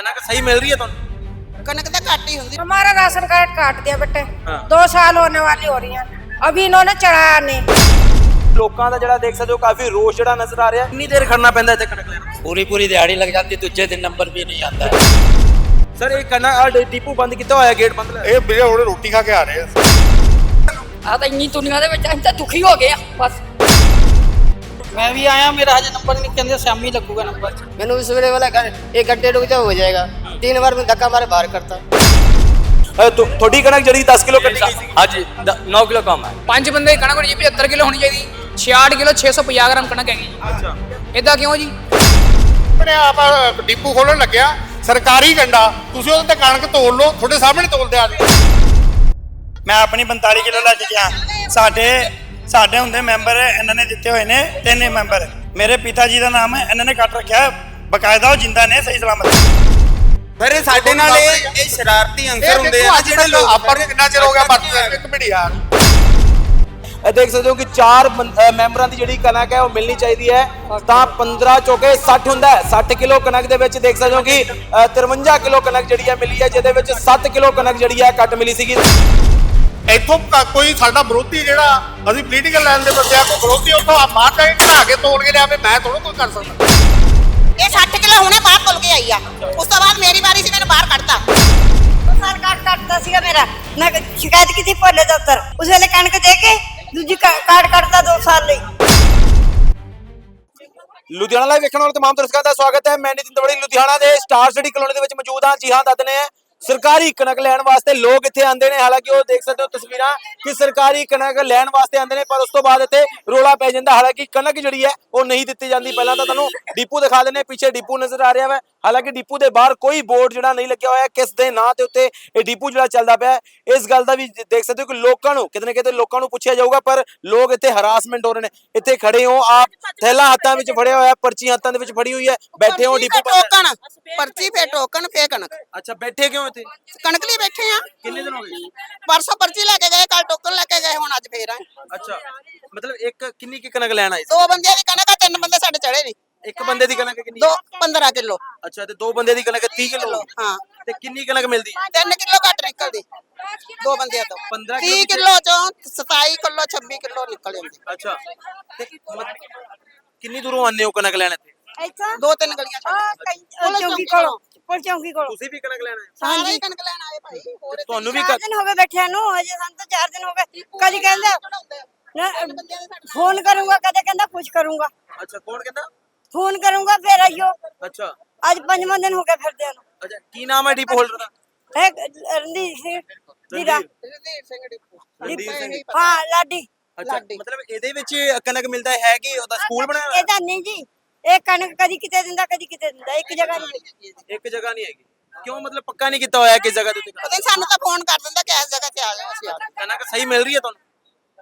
ਕਣਕ ਸਹੀ ਮਿਲ ਰਹੀ ਹੈ ਤੁਹਾਨੂੰ कनक तो घट ही होंगी हमारा राशन कार्ड काट दिया बेटे हाँ। दो साल होने वाली हो रही है अभी इन्होंने चढ़ाया नहीं ਲੋਕਾਂ ਦਾ ਜਿਹੜਾ ਦੇਖ ਸਕਦੇ ਹੋ ਕਾਫੀ ਰੋਸ਼ ਜਿਹੜਾ ਨਜ਼ਰ ਆ ਰਿਹਾ ਕਿੰਨੀ ਦੇਰ ਖੜਨਾ ਪੈਂਦਾ ਇੱਥੇ ਕਣਕ ਲੈਣ ਪੂਰੀ ਪੂਰੀ ਦਿਹਾੜੀ ਲੱਗ ਜਾਂਦੀ ਦੂਜੇ ਦਿਨ ਨੰਬਰ ਵੀ ਨਹੀਂ ਆਉਂਦਾ ਸਰ ਇਹ ਕਣਕ ਆਹ ਡੀਪੂ ਬੰਦ ਕੀਤਾ ਹੋਇਆ ਗੇਟ ਬੰਦ ਹੈ ਇਹ ਵੀਰੇ ਹੁਣ ਰੋਟੀ ਖਾ ਕੇ ਆ ਰਹੇ ਆ ਆ ਤਾਂ ਇੰਨੀ ਦੁਨੀਆ ਦੇ ਵਿੱਚ ਅਸੀਂ ਤਾਂ ਦੁਖੀ ਹੋ ਗਏ ਆ ਬਸ ਮੈਂ ਵੀ ਆਇਆ ਮੇਰਾ ਹਜੇ ਨੰਬਰ ਨਹੀਂ ਕਹਿੰਦੇ ਸ਼ਾਮੀ ਲੱਗੂਗਾ ਨੰਬਰ मैंने उस वेले वाला घर एक घंटे रुक जाओ हो जाएगा तीन बार में धक्का मारे बाहर करता ਅਹ ਤੁ- ਤੁਹਾਡੀ ਕਣਕ ਜਿਹੜੀ 10 ਕਿਲੋ ਕੱਟੀ ਗਈ ਸੀ ਹਾਂਜੀ 9 ਕਿਲੋ ਕਮ ਹੈ ਪੰਜ ਬੰਦੇ ਦੀ ਕਣਕ ਹੋਣੀ ਜੀ 75 ਕਿਲੋ ਹੋਣੀ ਚਾਹੀਦੀ 66 ਕਿਲੋ 650 ਗ੍ਰਾਮ ਕਣਕ ਹੈਗੀ ਅੱਛਾ ਇਦਾਂ ਕਿਉਂ ਜੀ ਆਪਣੇ ਆਪ ਡਿਪੂ ਖੋਲਣ ਲੱਗਿਆ ਸਰਕਾਰੀ ਗੰਡਾ ਤੁਸੀਂ ਉਹਦੇ ਤੇ ਕਣਕ ਤੋਲ ਲਓ ਤੁਹਾਡੇ ਸਾਹਮਣੇ ਤੋਲਦੇ ਆ ਜੀ ਮੈਂ ਆਪਣੀ 45 ਕਿਲੋ ਲੈ ਕੇ ਗਿਆ ਸਾਡੇ ਸਾਡੇ ਹੁੰਦੇ ਮੈਂਬਰ ਇਹਨਾਂ ਨੇ ਦਿੱਤੇ ਹੋਏ ਨੇ ਤਿੰਨ ਮੈਂਬਰ। ਮੇਰੇ ਪਿਤਾ ਜੀ ਦਾ ਨਾਮ ਹੈ ਇਹਨਾਂ ਨੇ ਕੱਟ ਰੱਖਿਆ ਬਕਾਇਦਾ ਉਹ ਜਿੰਦਾ ਨੇ ਸਹੀ ਸਲਾਮਤ ਫਿਰ ਇਹ ਸਾਡੇ ਨਾਲ ਇਹ ਇਹ ਸ਼ਰਾਰਤੀ ਅੰਸਰ ਹੁੰਦੇ ਆ ਜਿਹੜੇ ਲੋਕ ਆਪਾਂ ਨੂੰ ਕਿੰਨਾ ਚਿਰ ਹੋ ਗਿਆ ਬਾਤ ਇੱਕ ਮਿੰਟ ਯਾਰ। ਇਹ ਦੇਖ ਸਕਦੇ ਹੋ ਕਿ ਚਾਰ ਮੈਂਬਰਾਂ ਦੀ ਜਿਹੜੀ ਕਣਕ ਹੈ ਉਹ ਮਿਲਣੀ ਚਾਹੀਦੀ ਹੈ। ਤਾਂ 15 ਚੌਕੇ 60 ਹੁੰਦਾ ਹੈ। 60 ਕਿਲੋ ਕਣਕ ਦੇ ਵਿੱਚ ਦੇਖ ਸਕਦੇ ਹੋ ਕਿ ਅਹ 53 ਕਿਲੋ ਕਣਕ ਜਿਹੜੀ ਹੈ ਮਿਲੀ ਹੈ ਜਿਹਦੇ ਵਿੱਚ 7 ਕਿਲੋ ਕਣਕ ਜਿਹੜੀ ਹੈ ਘੱਟ ਮਿਲੀ ਸੀਗੀ। ਇੱਥੋਂ ਕੋਈ ਸਾਡਾ ਵਿਰੋਧੀ ਜਿਹੜਾ ਅਸੀਂ ਪੋਲੀਟੀਕਲ ਲਾਈਨ ਦੇ ਬੰਦੇ ਆ ਕੋਈ ਵਿਰੋਧੀ ਉੱਥੋਂ ਆ ਬਾਹਰ ਜਾ ਕੇ ਕੇ ਤੋੜ ਕੇ ਲਿਆਵੇ ਮੈਂ ਥੋੜਾ ਕੁਝ ਕਰ ਸਕਦਾ। ਇਹ 60 ਕਿਲੋ ਹੁਣੇ ਬਾਹਰ ਤੁਲ ਕੇ ਆਈ ਆ। ਉਸ ਤੋਂ ਬਾਅਦ ਮੇਰੀ ਵਾਰੀ ਸੀ ਮੈਨੂੰ ਬਾਹਰ ਕੱਢਤਾ। ਸਾਰ ਕੱਟ ਕੱਟਦਾ ਸੀਗਾ ਮੇਰਾ। ਮੈਂ ਸ਼ਿਕਾਇਤ ਕੀਤੀ ਭੋਲੇ ਦਫ਼ਤਰ ਉਸ ਵੇਲੇ ਕਣਕ ਦੇ ਕੇ ਦੂਜੀ ਕਾਰਡ ਕੱਟਦਾ 2 ਸਾਲ ਲਈ। ਲੁਧਿਆਣਾ ਲਾਈਵ ਵੇਖਣ ਵਾਲੇ ਤਮਾਮ ਦਰਸ਼ਕਾਂ ਦਾ ਸਵਾਗਤ ਹੈ। ਮੈਂ ਨਿਤਿਨ ਦਵੜੀ ਲੁਧਿਆਣਾ ਦੇ ਸਟਾਰ ਸਿਟੀ ਕਲੋਨੀ ਦੇ ਵਿੱਚ ਮੌਜੂਦ ਹਾਂ। ਜੀ ਹਾਂ ਦੱਦਨੇ ਹੈ। ਸਰਕਾਰੀ ਕਣਕ ਲੈਣ ਵਾਸਤੇ ਲੋਕ ਇੱਥੇ ਆਉਂਦੇ ਨੇ। ਹਾਲਾਂਕਿ ਉਹ ਦੇਖ ਸਕਦੇ ਹੋ ਤਸਵੀਰਾਂ ਕਿ ਸਰਕਾਰੀ ਕਣਕ ਲੈਣ ਵਾਸਤੇ ਆਉਂਦੇ ਨੇ, ਪਰ ਉਸ ਤੋਂ ਬਾਅਦ ਇੱਥੇ ਰੋਲਾ ਪੈ ਜਾਂਦਾ। ਹਾਲਾਂਕਿ ਕਣਕ ਜਿਹੜੀ ਹੈ, ਉਹ ਨਹੀਂ ਦਿੱਤੀ ਜਾਂਦੀ। ਪਹਿਲਾਂ ਤਾਂ ਤੁਹਾਨੂੰ ਡਿਪੂ ਦਿਖਾ ਦਿੰਨੇ ਪਿੱਛੇ ਡਿਪੂ ਨਜ਼ਰ ਆ ਰਿਹਾ ਵਾ। ਹਾਲਾਂਕਿ ਡਿਪੂ ਦੇ ਬਾਹਰ ਕੋਈ ਬੋਰਡ ਜਿਹੜਾ ਨਹੀਂ ਲੱਗਿਆ ਹੋਇਆ ਕਿਸ ਦੇ ਨਾਂ ਤੇ ਉੱਤੇ ਇਹ ਡਿਪੂ ਜਿਹੜਾ ਚੱਲਦਾ ਪਿਆ ਇਸ ਗੱਲ ਦਾ ਵੀ ਦੇਖ ਸਕਦੇ ਹੋ ਕਿ ਲੋਕਾਂ ਨੂੰ ਕਿਤੇ ਕਿਤੇ ਲੋਕਾਂ ਨੂੰ ਪੁੱਛਿਆ ਜਾਊਗਾ ਪਰ ਲੋਕ ਇੱਥੇ ਹਰਾਸਮੈਂਟ ਹੋ ਰਹੇ ਨੇ ਇੱਥੇ ਖੜੇ ਹੋ ਆਪ ਥੈਲਾ ਹੱਥਾਂ ਵਿੱਚ ਫੜਿਆ ਹੋਇਆ ਪਰਚੀ ਹੱਥਾਂ ਦੇ ਵਿੱਚ ਫੜੀ ਹੋਈ ਹੈ ਬੈਠੇ ਹੋ ਡਿਪੂ ਟੋਕਣ ਪਰਚੀ ਫੇ ਟੋਕਣ ਫੇ ਕਣਕ। ਅੱਛਾ ਬੈਠੇ ਕਿਉਂ ਇੱਥੇ? ਕਣਕ ਲਈ ਬੈਠੇ ਆ। ਕਿੰਨੇ ਦਿਨ ਹੋ ਗਏ? ਪਰਸੋਂ ਪਰਚੀ ਲੈ ਕੇ ਗਏ ਕੱਲ ਟੋਕਣ ਲੈ ਕੇ ਗਏ ਹੁਣ ਅੱਜ ਫੇਰ ਆ ਅੱਛਾ ਮਤਲਬ ਇੱਕ ਕਿੰਨੀ ਕਿ ਕਣਕ ਲੈਣ ਆਏ ਦੋ ਬੰਦਿਆਂ ਦੀ ਕਣਕ ਆ ਤਿੰਨ ਬੰਦੇ ਸਾਡੇ ਚੜੇ ਨੇ। ਇੱਕ ਬੰਦੇ ਦੀ ਕਣਕ ਕਿੰਨੀ ਦੋ 15 ਕਿਲੋ। ਅੱਛਾ ਤੇ ਦੋ ਬੰਦੇ ਦੀ ਕਣਕ 30 ਕਿਲੋ। ਹਾਂ। ਤੇ ਕਿੰਨੀ ਕਣਕ ਮਿਲਦੀ? 3 ਕਿਲੋ ਘੱਟ ਨਿਕਲਦੀ। ਦੋ ਬੰਦਿਆਂ ਤੋਂ। 15 ਕਿਲੋ ਚੋਂ 27 ਕਿਲੋ 26 ਕਿਲੋ ਨਿਕਲ ਜਾਂਦੀ। ਅੱਛਾ। ਕਿੰਨੀ ਦੂਰੋਂ ਆਉਂਦੇ ਹੋ ਕਣਕ ਲੈਣ ਇੱਥੇ? ਇੱਥਾ? ਦੋ ਤਿੰਨ ਗਲੀਆਂ ਛੱਡ ਚੌਂਕੀ ਕੋਲੋਂ। ਪੁਲ ਚੌਂਕੀ ਕੋਲੋਂ। ਤੁਸੀਂ ਵੀ ਕਣਕ ਲੈਣ ਆਏ ਸਾਰੇ ਕਣਕ ਲੈਣ ਆਏ ਭਾਈ। ਤੁਹਾਨੂੰ ਵੀ ਦਿਨ ਹੋ ਗਏ ਨੂੰ ਹਜੇ ਸਾਨੂੰ 4 ਦਿਨ ਹੋ ਗਏ। ਕਦੀ ਕਹਿੰਦਾ ਫੋਨ ਕਰੂੰਗਾ ਕਦੇ ਫੋਨ ਕਰੂੰਗਾ ਫੇਰ ਆਇਓ ਅੱਛਾ। ਅੱਜ ਪੰਜਵਾਂ ਦਿਨ ਹੋ ਗਿਆ ਫਿਰਦਿਆਂ ਨੂੰ। ਅੱਛਾ ਕੀ ਨਾਮ ਹੈ ਡੀਪ ਹੋਲਡਰ ਦਾ? ਹੈ ਰਣਦੀਪ ਸਿੰਘ ਦੀਦਾ ਰਣਦੀਪ ਸਿੰਘ। ਡੀਪੂ ਹਾਂ ਲਾਡੀ। ਅੱਛਾ ਮਤਲਬ ਇਹਦੇ ਵਿੱਚ ਕਣਕ ਮਿਲਦਾ ਹੈ ਕਿ ਉਹਦਾ ਸਕੂਲ ਬਣਾਇਆ ਇਹਦਾ ਨਹੀਂ ਜੀ। ਇਹ ਕਣਕ ਕਦੀ ਕਿਤੇ ਦਿੰਦਾ ਕਦੀ ਕਿਤੇ ਦਿੰਦਾ ਇੱਕ ਜਗ੍ਹਾ ਨਹੀਂ। ਇੱਕ ਜਗ੍ਹਾ ਨਹੀਂ ਹੈਗੀ। ਕਿਉਂ? ਮਤਲਬ ਪੱਕਾ ਨਹੀਂ ਕੀਤਾ ਹੋਇਆ ਕਿਸ ਜਗ੍ਹਾ ਤੇ ਪਤਾ ਸਾਨੂੰ ਤਾਂ ਫੋਨ ਕਰ ਦਿੰਦਾ ਕਿ ਇਸ ਜਗ੍ਹਾ ਤੇ ਆ ਜਾਓ ਅਸੀਂ ਆ ਕਣਕ ਸਹੀ ਮਿਲ ਰਹੀ ਹੈ ਤੁਹਾਨੂੰ?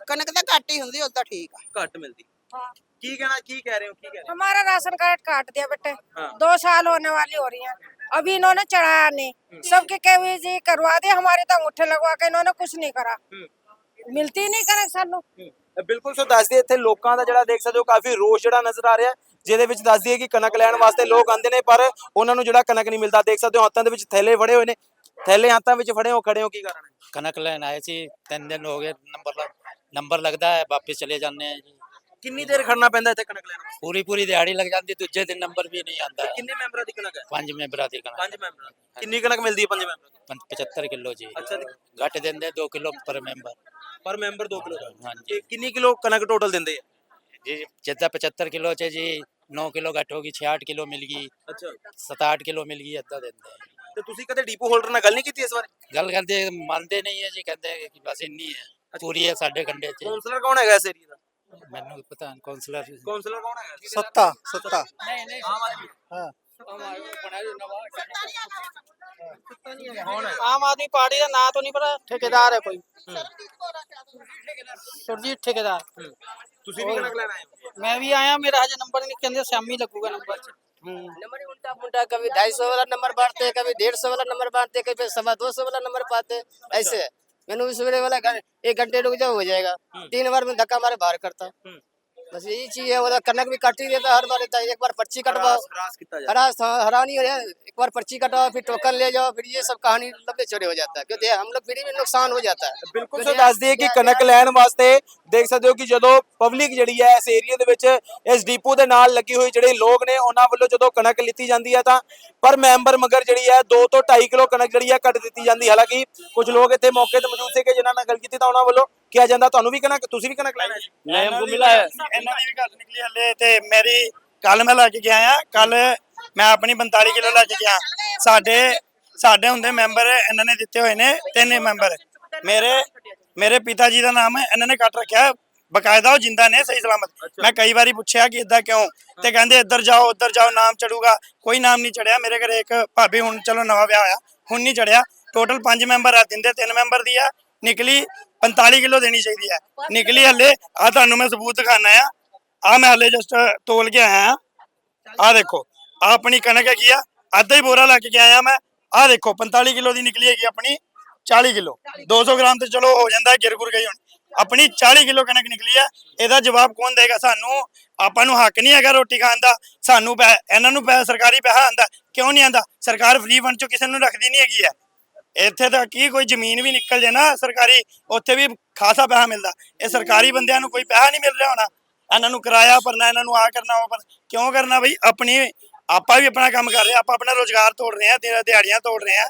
ਕਣਕ ਤਾਂ ਘੱਟ ਹੀ ਹੁੰਦੀ ਉਦੋਂ ਠੀਕ ਆ। ਘੱਟ ਮਿਲਦੀ। ਹਾਂ। ਕੀ ਕਹਿਣਾ ਕੀ ਕਹਿ ਰਹੇ ਹੋ ਕੀ ਕਹਿ ਰਹੇ ਹੋ हमारा राशन कार्ड काट दिया बेटे हाँ। दो साल होने वाली हो रही है अभी इन्होंने चढ़ाया नहीं सबके केवीजी करवा दे हमारे तो अंगूठे लगवा के इन्होंने कुछ नहीं करा मिलती नहीं कनक सानू ਅ, ਬਿਲਕੁਲ ਸੋ ਦੱਸਦੀ ਇੱਥੇ ਲੋਕਾਂ ਦਾ ਜਿਹੜਾ ਦੇਖ ਸਕਦੇ ਹੋ ਕਾਫੀ ਰੋਸ਼ ਜਿਹੜਾ ਨਜ਼ਰ ਆ ਰਿਹਾ ਹੈ, ਜਿਹਦੇ ਵਿੱਚ ਦੱਸਦੀ ਹੈ ਕਿ ਕਣਕ ਲੈਣ ਵਾਸਤੇ ਲੋਕ ਆਉਂਦੇ ਨੇ ਪਰ ਉਹਨਾਂ ਨੂੰ ਜਿਹੜਾ ਕਣਕ ਨਹੀਂ ਮਿਲਦਾ ਦੇਖ ਸਕਦੇ ਹੋ ਹੱਥਾਂ ਦੇ ਵਿੱਚ ਥੈਲੇ ਫੜੇ ਹੋਏ ਨੇ ਥੈਲੇ ਹੱਥਾਂ ਵਿੱਚ ਫੜੇ ਹੋ ਖੜੇ ਹੋ ਕੀ ਕਾਰਨ ਹੈ ਕਣਕ ਲੈਣ ਆਏ ਸੀ ਤਿੰਨ ਦਿਨ ਹੋ ਗਏ ਨੰਬਰ ਲੱਗ ਨੰਬਰ ਲੱਗਦਾ ਹੈ ਵਾਪਸ ਚਲੇ ਜਾਂਦੇ ਆ ਜੀ ਕਿੰਨੀ ਦੇਰ ਖੜਨਾ ਪੈਂਦਾ ਇੱਥੇ ਕਣਕ ਲੈਣ ਵਾਸਤੇ? ਪੂਰੀ ਪੂਰੀ ਦਿਹਾੜੀ ਲੱਗ ਜਾਂਦੀ ਦੂਜੇ ਦਿਨ ਨੰਬਰ ਵੀ ਨਹੀਂ ਆਉਂਦਾ। ਕਿੰਨੇ ਮੈਂਬਰਾਂ ਦੀ ਕਣਕ ਹੈ? ਪੰਜ ਮੈਂਬਰਾਂ ਦੀ ਕਣਕ। ਪੰਜ ਮੈਂਬਰਾਂ ਦੀ। ਕਿੰਨੀ ਕਣਕ ਮਿਲਦੀ ਹੈ ਪੰਜ ਮੈਂਬਰਾਂ ਦੀ? ਪੰ- 75 ਕਿਲੋ ਜੀ। ਅੱਛਾ ਜੀ। ਘੱਟ ਦਿੰਦੇ 2 ਕਿਲੋ ਪਰ ਮੈਂਬਰ। ਪਰ ਮੈਂਬਰ 2 ਕਿਲੋ ਹਾਂਜੀ। ਇਹ ਕਿੰਨੀ ਕਿਲੋ ਕਣਕ ਟੋਟਲ ਦਿੰਦੇ ਆ? ਜੀ ਜਿੱਦਾਂ 75 ਕਿਲੋ ਚ ਜੀ 9 ਕਿਲੋ ਘੱਟ ਹੋ ਗਈ 66 ਕਿਲੋ ਮਿਲ ਗਈ। ਅੱਛਾ। 67 ਕਿਲੋ ਮਿਲ ਗਈ ਅੱਧਾ ਦਿੰਦੇ ਆ। ਤੇ ਤੁਸੀਂ ਕਦੇ ਡੀਪੋ ਹੋਲਡਰ ਨਾਲ ਗੱਲ ਨਹੀਂ ਕੀਤੀ ਇਸ ਬਾਰੇ ਗੱਲ ਕਰਦੇ ਮੰਨਦੇ ਨਹੀਂ ਹੈ ਜੀ ਕਹਿੰਦੇ ਕਿ ਬਸ ਇੰਨੀ ਹੈ। ਪੂਰੀ ਹੈ ਸਾਡੇ ਕੰਡੇ ਚ। ਕਾਉਂਸਲਰ ਕੌਣ ਹੈਗਾ ਇਸ ਏਰੀਆ ਦਾ? ਮੈਨੂੰ ਪਤਾ ਨਹੀਂ ਕੌਂਸਲਰ ਕਾਉਂਸਲਰ ਕੌਣ ਹੈਗਾ ਸੱਤਾ ਸੱਤਾ ਨਹੀਂ ਨਹੀਂ ਆਮ ਆਦਮੀ ਆਮ ਆਦਮੀ ਪਾਰਟੀ ਦਾ ਨਾਂ ਤੋਂ ਨਹੀਂ ਪਤਾ ਠੇਕੇਦਾਰ ਹੈ ਕੋਈ ਸੁਰਜੀਤ ਠੇਕੇਦਾਰ ਤੁਸੀਂ ਵੀ ਕਣਕ ਲੈਣ ਆਏ ਹੋ ਮੈਂ ਵੀ ਆਇਆ ਮੇਰਾ ਹਜੇ ਨੰਬਰ ਨਹੀਂ ਕਹਿੰਦੇ ਸ਼ਾਮੀ ਲੱਗੂਗਾ ਨੰਬਰ नंबर उल्टा पुल्टा कभी ढाई सौ वाला नंबर बांटते हैं कभी डेढ़ सौ वाला नंबर बांटते हैं कभी सवा दो सौ वाला नंबर पाते हैं ऐसे है। मैंने उस वेले वाला घर एक घंटे रुक जाओ हो जाएगा तीन बार में धक्का मारे बाहर करता बस यही चीज है वो तो कनक भी कट ही देता है हर बार देता है एक बार पर्ची कटवाओ हरास कितना हरा हरा नहीं हो रहा है एक बार पर्ची कटवाओ फिर टोकन ले जाओ फिर ये सब कहानी लंबे चौड़े हो जाता है क्योंकि हम लोग फ्री में नुकसान हो जाता है ਬਿਲਕੁਲ ਸੋ ਦੱਸ ਦਈਏ ਕਿ ਕਣਕ ਲੈਣ ਵਾਸਤੇ ਦੇਖ ਸਕਦੇ ਹੋ ਕਿ ਜਦੋਂ ਪਬਲਿਕ ਜਿਹੜੀ ਹੈ ਇਸ ਏਰੀਆ ਦੇ ਵਿੱਚ ਇਸ ਡੀਪੂ ਦੇ ਨਾਲ ਲੱਗੀ ਹੋਈ ਜਿਹੜੇ ਲੋਕ ਨੇ ਉਹਨਾਂ ਵੱਲੋਂ ਜਦੋਂ ਕਣਕ ਲਿੱਤੀ ਜਾਂਦੀ ਹੈ ਤਾਂ ਪਰ ਮੈਂਬਰ ਮਗਰ ਜਿਹੜੀ ਹੈ 2 ਤੋਂ 2.5 ਕਿਲੋ ਕਣਕ ਜਿਹੜੀ ਹੈ ਕੱਟ ਦਿੱਤੀ ਜਾਂਦੀ ਹਾਲਾਂਕਿ ਕੁਝ ਲੋਕ ਇੱਥੇ ਮੌਕੇ ਤੇ ਮੌਜੂਦ ਸੀਗੇ ਜਿਨ੍ਹਾਂ ਨਾਲ ਗੱਲ ਕੀਤੀ ਤਾਂ ਉਹਨਾਂ ਵੱਲੋਂ ਕਿਹਾ ਜਾਂਦਾ ਤੁਹਾਨੂੰ ਵੀ ਕਣਕ ਤੁਸੀਂ ਵੀ ਕਣਕ ਲੈਣਾ ਹੈ ਨਹੀਂ ਹਮਕੋ ਮਿਲਾ ਹੈ ਇਹਨਾਂ ਦੀ ਵੀ ਗੱਲ ਨਿਕਲੀ ਹਲੇ ਤੇ ਮੇਰੀ ਕੱਲ ਮੈਂ ਲੈ ਕੇ ਗਿਆ ਆ ਕੱਲ ਮੈਂ ਆਪਣੀ 45 ਕਿਲੋ ਲੈ ਕੇ ਗਿਆ। ਸਾਡੇ ਸਾਡੇ ਹੁੰਦੇ ਮੈਂਬਰ ਇਹਨਾਂ ਨੇ ਦਿੱਤੇ ਹੋਏ ਨੇ ਤਿੰਨ ਮੈਂਬਰ। ਮੇਰੇ ਮੇਰੇ ਪਿਤਾ ਜੀ ਦਾ ਨਾਮ ਹੈ ਇਹਨਾਂ ਨੇ ਕੱਟ ਰੱਖਿਆ ਬਕਾਇਦਾ ਉਹ ਜਿੰਦਾ ਨੇ ਸਹੀ ਸਲਾਮਤ। ਮੈਂ ਕਈ ਵਾਰੀ ਪੁੱਛਿਆ ਕਿ ਇਦਾਂ ਕਿਉਂ? ਤੇ ਕਹਿੰਦੇ ਇੱਧਰ ਜਾਓ ਉੱਧਰ ਜਾਓ ਨਾਮ ਚੜੂਗਾ। ਕੋਈ ਨਾਮ ਨਹੀਂ ਚੜਿਆ ਮੇਰੇ ਘਰੇ ਇੱਕ ਭਾਬੀ ਹੁਣ ਚਲੋ ਨਵਾਂ ਵਿਆਹ ਹੋਇਆ ਹੁਣ ਨਹੀਂ ਚੜਿਆ। ਟੋਟਲ 5 ਮੈਂਬਰ ਆ ਦਿੰਦੇ ਤਿੰਨ ਮੈਂਬਰ ਦੀ ਆ ਨਿਕਲੀ। 45 ਕਿਲੋ ਦੇਣੀ ਚਾਹੀਦੀ ਹੈ। ਨਿਕਲੀ ਹੱਲੇ ਆ ਤੁਹਾਨੂੰ ਮੈਂ ਸਬੂਤ ਦਿਖਾਣਾ ਆ। ਆ ਮੈਂ ਹੱਲੇ ਜਸਟ ਤੋਲ ਕੇ ਆਇਆ ਆ ਦੇਖੋ ਆ ਆਪਣੀ ਕਣਕ ਹੈਗੀ ਆ ਅੱਧਾ ਹੀ ਬੋਰਾ ਲੈ ਕੇ ਆਇਆ ਮੈਂ। ਆ ਦੇਖੋ 45 ਕਿਲੋ ਦੀ ਨਿਕਲੀ ਹੈਗੀ ਆਪਣੀ 40 ਕਿਲੋ। 200 ਗ੍ਰਾਮ ਤੇ ਚਲੋ ਹੋ ਜਾਂਦਾ ਹੈ, ਗਿਰ ਗੁਰ ਗਈ ਹੁਣ। ਆਪਣੀ 40 ਕਿਲੋ ਕਣਕ ਨਿਕਲੀ ਆ ਇਹਦਾ ਜਵਾਬ ਕੌਣ ਦੇਗਾ ਸਾਨੂੰ? ਆਪਾਂ ਨੂੰ ਹੱਕ ਨਹੀਂ ਹੈਗਾ ਰੋਟੀ ਖਾਣ ਦਾ। ਸਾਨੂੰ ਪੈ- ਇਹਨਾਂ ਨੂੰ ਸਰਕਾਰੀ ਪੈਸਾ ਆਂਦਾ ਕਿਉਂ ਨਹੀਂ ਆਂਦਾ ਸਰਕਾਰ ਫ੍ਰੀ ਫੰਡ ਚੋਂ ਕਿਸੇ ਨੂੰ ਰੱਖਦੀ ਨਹੀਂ ਹੈਗੀ ਆ। ਇੱਥੇ ਤਾਂ ਕੀ ਕੋਈ ਜ਼ਮੀਨ ਵੀ ਨਿਕਲ ਜੇ ਨਾ ਸਰਕਾਰੀ, ਉੱਥੇ ਵੀ ਖਾਸਾ ਪੈਸਾ ਮਿਲਦਾ। ਇਹ ਸਰਕਾਰੀ ਬੰਦਿਆਂ ਨੂੰ ਕੋਈ ਪੈਸਾ ਨਹੀਂ ਮਿਲ ਰਿਹਾ ਹੋਣਾ। ਇਹਨਾਂ ਨੂੰ ਕਿਰਾਇਆ ਭਰਨਾ, ਇਹਨਾਂ ਨੂੰ ਆ ਕਰਨਾ, ਉਹ ਪਰ ਕਿਉਂ ਕਰਨਾ ਬਈ? ਆਪਣੀ, ਆਪਾਂ ਵੀ ਆਪਣਾ ਕੰਮ ਕਰ ਰਹੇ ਆਪਾਂ ਆਪਣਾ ਰੋਜ਼ਗਾਰ ਤੋੜ ਰਹੇ ਆ ਤੇਰਾ ਦਿਹਾੜੀਆਂ ਤੋੜ ਰਹੇ ਆ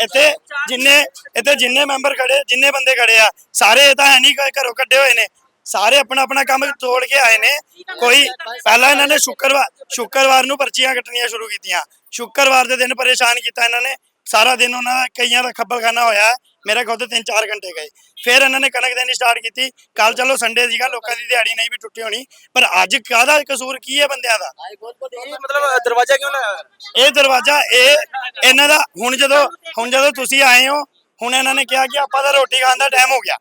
ਇੱਥੇ ਜਿੰਨੇ ਇੱਥੇ ਜਿੰਨੇ ਮੈਂਬਰ ਖੜੇ, ਜਿੰਨੇ ਬੰਦੇ ਖੜੇ ਆ, ਸਾਰੇ ਇਹ ਤਾਂ ਹੈ ਨਹੀਂ ਕਿ ਘਰੋਂ ਕੱਢੇ ਹੋਏ ਨੇ। ਸਾਰੇ ਆਪਣਾ ਆਪਣਾ ਕੰਮ ਤੋੜ ਕੇ ਆਏ ਨੇ। ਕੋਈ, ਪਹਿਲਾਂ ਇਹਨਾਂ ਨੇ ਸ਼ੁੱਕਰਵਾਰ ਸ਼ੁੱਕਰਵਾਰ ਨੂੰ ਪਰਚੀਆਂ ਕੱਟਣੀਆਂ ਸ਼ੁਰੂ ਕੀਤੀਆਂ। ਸ਼ੁੱਕਰਵਾਰ ਦੇ ਦਿਨ ਪਰੇਸ਼ਾਨ ਕੀਤਾ ਇਹਨਾਂ ਨੇ। ਸਾਰਾ ਦਿਨ ਉਹਨਾਂ ਦਾ ਕਈਆਂ ਦਾ ਖੱਬਲਖਾਨਾ ਹੋਇਆ ਮੇਰੇ ਖੁਦ 3-4 ਘੰਟੇ ਗਏ। ਫਿਰ ਇਹਨਾਂ ਨੇ ਕਣਕ ਦੇਣੀ ਸਟਾਰਟ ਕੀਤੀ। ਕੱਲ ਚਲੋ ਸੰਡੇ ਸੀਗਾ ਲੋਕਾਂ ਦੀ ਦਿਹਾੜੀ ਨਹੀਂ ਵੀ ਟੁੱਟੀ ਹੋਣੀ ਪਰ ਅੱਜ ਕਾਹਦਾ ਕਸੂਰ ਕੀ ਹੈ ਬੰਦਿਆਂ ਦਾ? ਮਤਲਬ ਦਰਵਾਜ਼ਾ ਕਿਉਂ ਲਾਇਆ? ਇਹ ਦਰਵਾਜ਼ਾ ਇਹ ਇਹਨਾਂ ਦਾ ਹੁਣ ਜਦੋਂ ਹੁਣ ਜਦੋਂ ਤੁਸੀਂ ਆਏ ਹੋ ਹੁਣ ਇਹਨਾਂ ਨੇ ਕਿਹਾ ਕਿ ਆਪਾਂ ਦਾ ਰੋਟੀ ਖਾਣ ਦਾ ਟਾਈਮ ਹੋ ਗਿਆ।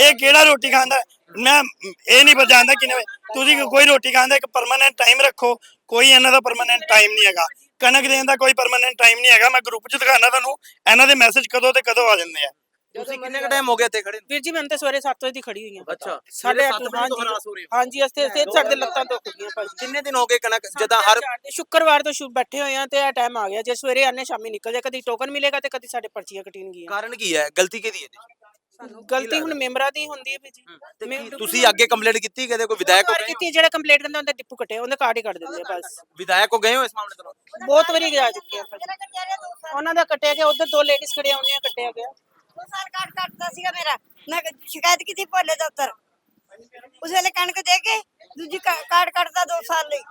ਇਹ ਕਿਹੜਾ ਰੋਟੀ ਖਾਣ ਦਾ ਮੈਂ ਇਹ ਨਹੀਂ ਪਛਾਣਦਾ ਕਿੰਨੇ ਤੁਸੀਂ ਕੋਈ ਰੋਟੀ ਖਾਣ ਦਾ ਇੱਕ ਪਰਮਾਨੈਂਟ ਟਾਈਮ ਰੱਖੋ ਕੋਈ ਇਹਨਾਂ ਦਾ ਪਰਮਾਨੈਂਟ ਟਾਈਮ ਨਹੀਂ ਹੈਗਾ। ਕਣਕ ਦੇਣ ਦਾ ਕੋਈ ਪਰਮਾਨੈਂਟ ਟਾਈਮ ਨਹੀਂ ਹੈਗਾ। ਮੈਂ ਗਰੁੱਪ 'ਚ ਦਿਖਾਣਾ ਤੁਹਾਨੂੰ। ਇਹਨਾਂ ਦੇ ਮੈਸੇਜ ਕਦੋਂ ਤੇ ਕਦੋਂ ਆ ਜਾਂਦੇ ਆ। ਤੁਸੀਂ ਕਿੰਨੇ ਕ ਟਾਈਮ ਹੋ ਗਿਆ ਇੱਥੇ ਖੜੇ ਨੂੰ? ਵੀਰ ਜੀ ਮੈਂ ਤਾਂ ਸਵੇਰੇ 7 ਵਜੇ ਦੀ ਖੜੀ ਹੋਈ ਹਾਂ ਅੱਛਾ ਸਾਡੇ ਸਵੇਰੇ ਸੱਤ ਵਜੇ ਤੋਂ ਹਰਾਸ ਹੋ ਰਹੇ ਹੋ। ਹਾਂਜੀ ਅਸੀਂ ਸਾਡੇ ਲੱਤਾਂ ਦੁਖ ਗਈਆਂ ਭਾਜੀ। ਕਿੰਨੇ ਦਿਨ ਹੋ ਗਏ ਕਣਕ? ਜਦਾਂ ਹਰ ਸ਼ੁੱਕਰਵਾਰ ਤੋਂ ਸ਼ੁਰੂ ਬੈਠੇ ਹੋਏ ਆ ਤੇ ਇਹ ਟਾਈਮ ਆ ਗਿਆ। ਜੇ ਸਵੇਰੇ ਆਨੇ ਸ਼ਾਮੀ ਨਿਕਲ ਜਾ। ਕਦੀ ਟੋਕਨ ਮਿਲੇਗਾ ਤੇ ਕਦੀ ਸਾਡੇ ਪਰਚੀਆਂ ਕਟੀਨਗੀਆਂ ਕਾਰਨ ਕੀ ਹੈ? ਗਲਤੀ ਕਿਹਦੀ ਹੈ ਗਲਤੀ ਹੁਣ ਮੈਂਬਰਾਂ ਦੀ ਹੁੰਦੀ ਹੈ ਵੀ ਜੀ। ਤੁਸੀਂ ਅੱਗੇ ਕੰਪਲੇਂਟ ਕੀਤੀ ਕਦੇ? ਕੋਈ ਵਿਧਾਇਕ ਕੋ ਵਾਰ ਗਏ ਹੋ? ਕੀਤੀ ਜਿਹੜੇ ਕੰਪਲੀਟ ਕਰਦੇ ਉਹਦੇ ਟਿੱਪੂ ਕੱਟੇ ਉਹਦੇ ਕਾਰਡ ਹੀ ਕੱਟ ਦਿੰਦੇ ਆ ਬਸ। ਵਿਧਾਇਕ ਕੋ ਗਏ ਹੋ ਇਸ ਮਾਮਲੇ ਤੋਂ ਬਹੁਤ ਵਾਰੀ ਜਾ ਚੁੱਕੇ ਆ ਭਾਜੀ ਉਹਨਾਂ ਦਾ ਕੱਟਿਆ ਗਿਆ ਉਧਰ ਦੋ ਲੇਡੀਜ਼ ਖੜੀਆਂ ਹੁੰਦੀਆਂ ਕੱਟਿਆ ਗਿਆ। ਦੋ ਸਾਲ ਕਾਰਡ ਕੱਟਦਾ ਸੀਗਾ ਮੇਰਾ। ਮੈਂ ਸ਼ਿਕਾਇਤ ਕੀਤੀ ਭੋਲੇ ਦਫ਼ਤਰ ਉਸ ਵੇਲੇ ਕਣਕ ਦੇ ਕੇ ਦੂਜੀ ਕਾ- ਕਾਰਡ ਕੱਟਦਾ 2 ਸਾਲ ਲਈ।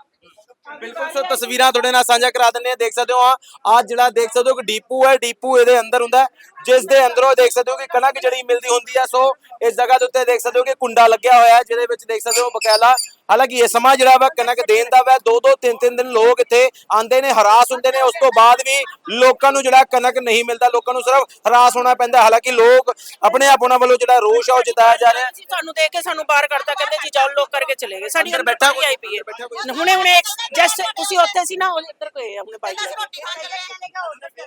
ਬਿਲਕੁਲ ਸੋ ਤਸਵੀਰਾਂ ਤੁਹਾਡੇ ਨਾਲ ਸਾਂਝਾ ਕਰਾ ਦਿੰਨੇ ਆ ਦੇਖ ਸਕਦੇ ਹੋ ਆ ਜਿਹੜਾ ਦੇਖ ਸਕਦੇ ਹੋ ਕਿ ਡੀਪੂ ਹੈ ਡੀਪੂ ਇਹਦੇ ਅੰਦਰ ਹੁੰਦਾ ਹੈ, ਜਿਸ ਦੇ ਅੰਦਰੋਂ ਦੇਖ ਸਕਦੇ ਹੋ ਕਿ ਕਣਕ ਜਿਹੜੀ ਮਿਲਦੀ ਹੁੰਦੀ ਹੈ ਸੋ ਇਸ ਜਗ੍ਹਾ ਦੇ ਉੱਤੇ ਦੇਖ ਸਕਦੇ ਹੋ ਕਿ ਕੁੰਡਾ ਲੱਗਿਆ ਹੋਇਆ ਹੈ ਜਿਹਦੇ ਵਿੱਚ ਦੇਖ ਸਕਦੇ ਹੋ ਬਕਾਇਲਾ ਹਾਲਾਂਕਿ ਇਹ ਸਮਾਂ ਜਿਹੜਾ ਵਾ ਕਣਕ ਦੇਣ ਦਾ ਵਾ ਦੋ ਦੋ ਤਿੰਨ ਤਿੰਨ ਦਿਨ ਲੋਕ ਇੱਥੇ ਆਂਦੇ ਨੇ ਹਰਾਸ ਹੁੰਦੇ ਨੇ। ਉਸ ਤੋਂ ਬਾਅਦ ਵੀ ਲੋਕਾਂ ਨੂੰ ਜਿਹੜਾ ਕਣਕ ਨਹੀਂ ਮਿਲਦਾ ਲੋਕਾਂ ਨੂੰ ਸਿਰਫ ਹਰਾਸ ਹੋਣਾ ਪੈਂਦਾ। ਹਾਲਾਂਕਿ ਲੋਕ ਆਪਣੇ ਆਪ ਉਹਨਾਂ ਵੱਲੋਂ ਜਿਹੜਾ ਰੋਸ਼ ਆ ਉਹ ਜਤਾਇਆ ਜਾ ਰਿਹਾ। ਤੁਹਾਨੂੰ ਦੇਖ ਕੇ ਸਾਨੂੰ ਬਾਹਰ ਕੱਢਤਾ ਕਹਿੰਦੇ ਜੀ ਜਾਓ ਲੋਕ ਕਰਕੇ ਚਲੇ ਗਏ। ਸਾਡੀ ਅੰਦਰ ਬੈਠਾ ਕੋਈ? ਆਈ ਪਈ ਹੈ। ਹੁਣੇ ਹੁਣੇ ਜਸਟ ਤੁਸੀਂ ਉੱਥੇ ਸੀ ਨਾ ਉਹ ਇੱਧਰ ਗਏ ਆ ਹੁਣੇ ਬਾਈਕ ਲੈ ਕੇ ਰੋਟੀ ਖਾਣ ਚੱਲੇ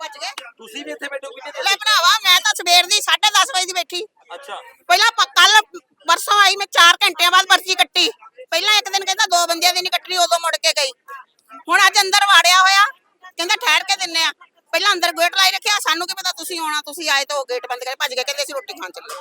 ਭੱਜ ਗਏ। ਤੁਸੀਂ ਵੀ ਇੱਥੇ ਬੈਠੋ ਕਿੰਨੇ ਲੈ ਭਰਾਵਾ ਮੈਂ ਤਾਂ ਸਵੇਰ ਦੀ 10:30 ਵਜੇ ਦੀ ਬੈਠੀ। ਅੱਛਾ। ਪਹਿਲਾਂ ਕੱਲ ਪਰਸੋਂ ਆਈ ਮੈਂ 4 ਘੰਟਿਆਂ ਬਾਅਦ ਪਰਚੀ ਕੱਟੀ ਪਹਿਲਾਂ ਇੱਕ ਦਿਨ ਕਹਿੰਦਾ ਦੋ ਬੰਦਿਆਂ ਦੀ ਨਹੀਂ ਕੱਟਣੀ ਉਦੋਂ ਮੁੜ ਕੇ ਗਈ ਹੁਣ ਅੱਜ ਅੰਦਰ ਵਾੜਿਆ ਹੋਇਆ ਕਹਿੰਦਾ ਠਹਿਰ ਕੇ ਦਿੰਨੇ ਆ ਪਹਿਲਾਂ ਅੰਦਰ ਗੇਟ ਲਾਈ ਰੱਖਿਆ ਸਾਨੂੰ ਕੀ ਪਤਾ ਤੁਸੀਂ ਆਏ ਤਾਂ ਉਹ ਗੇਟ ਬੰਦ ਕਰਕੇ ਭੱਜ ਗਏ ਕਹਿੰਦੇ ਅਸੀਂ ਰੋਟੀ ਖਾਣ ਚੱਲੇ।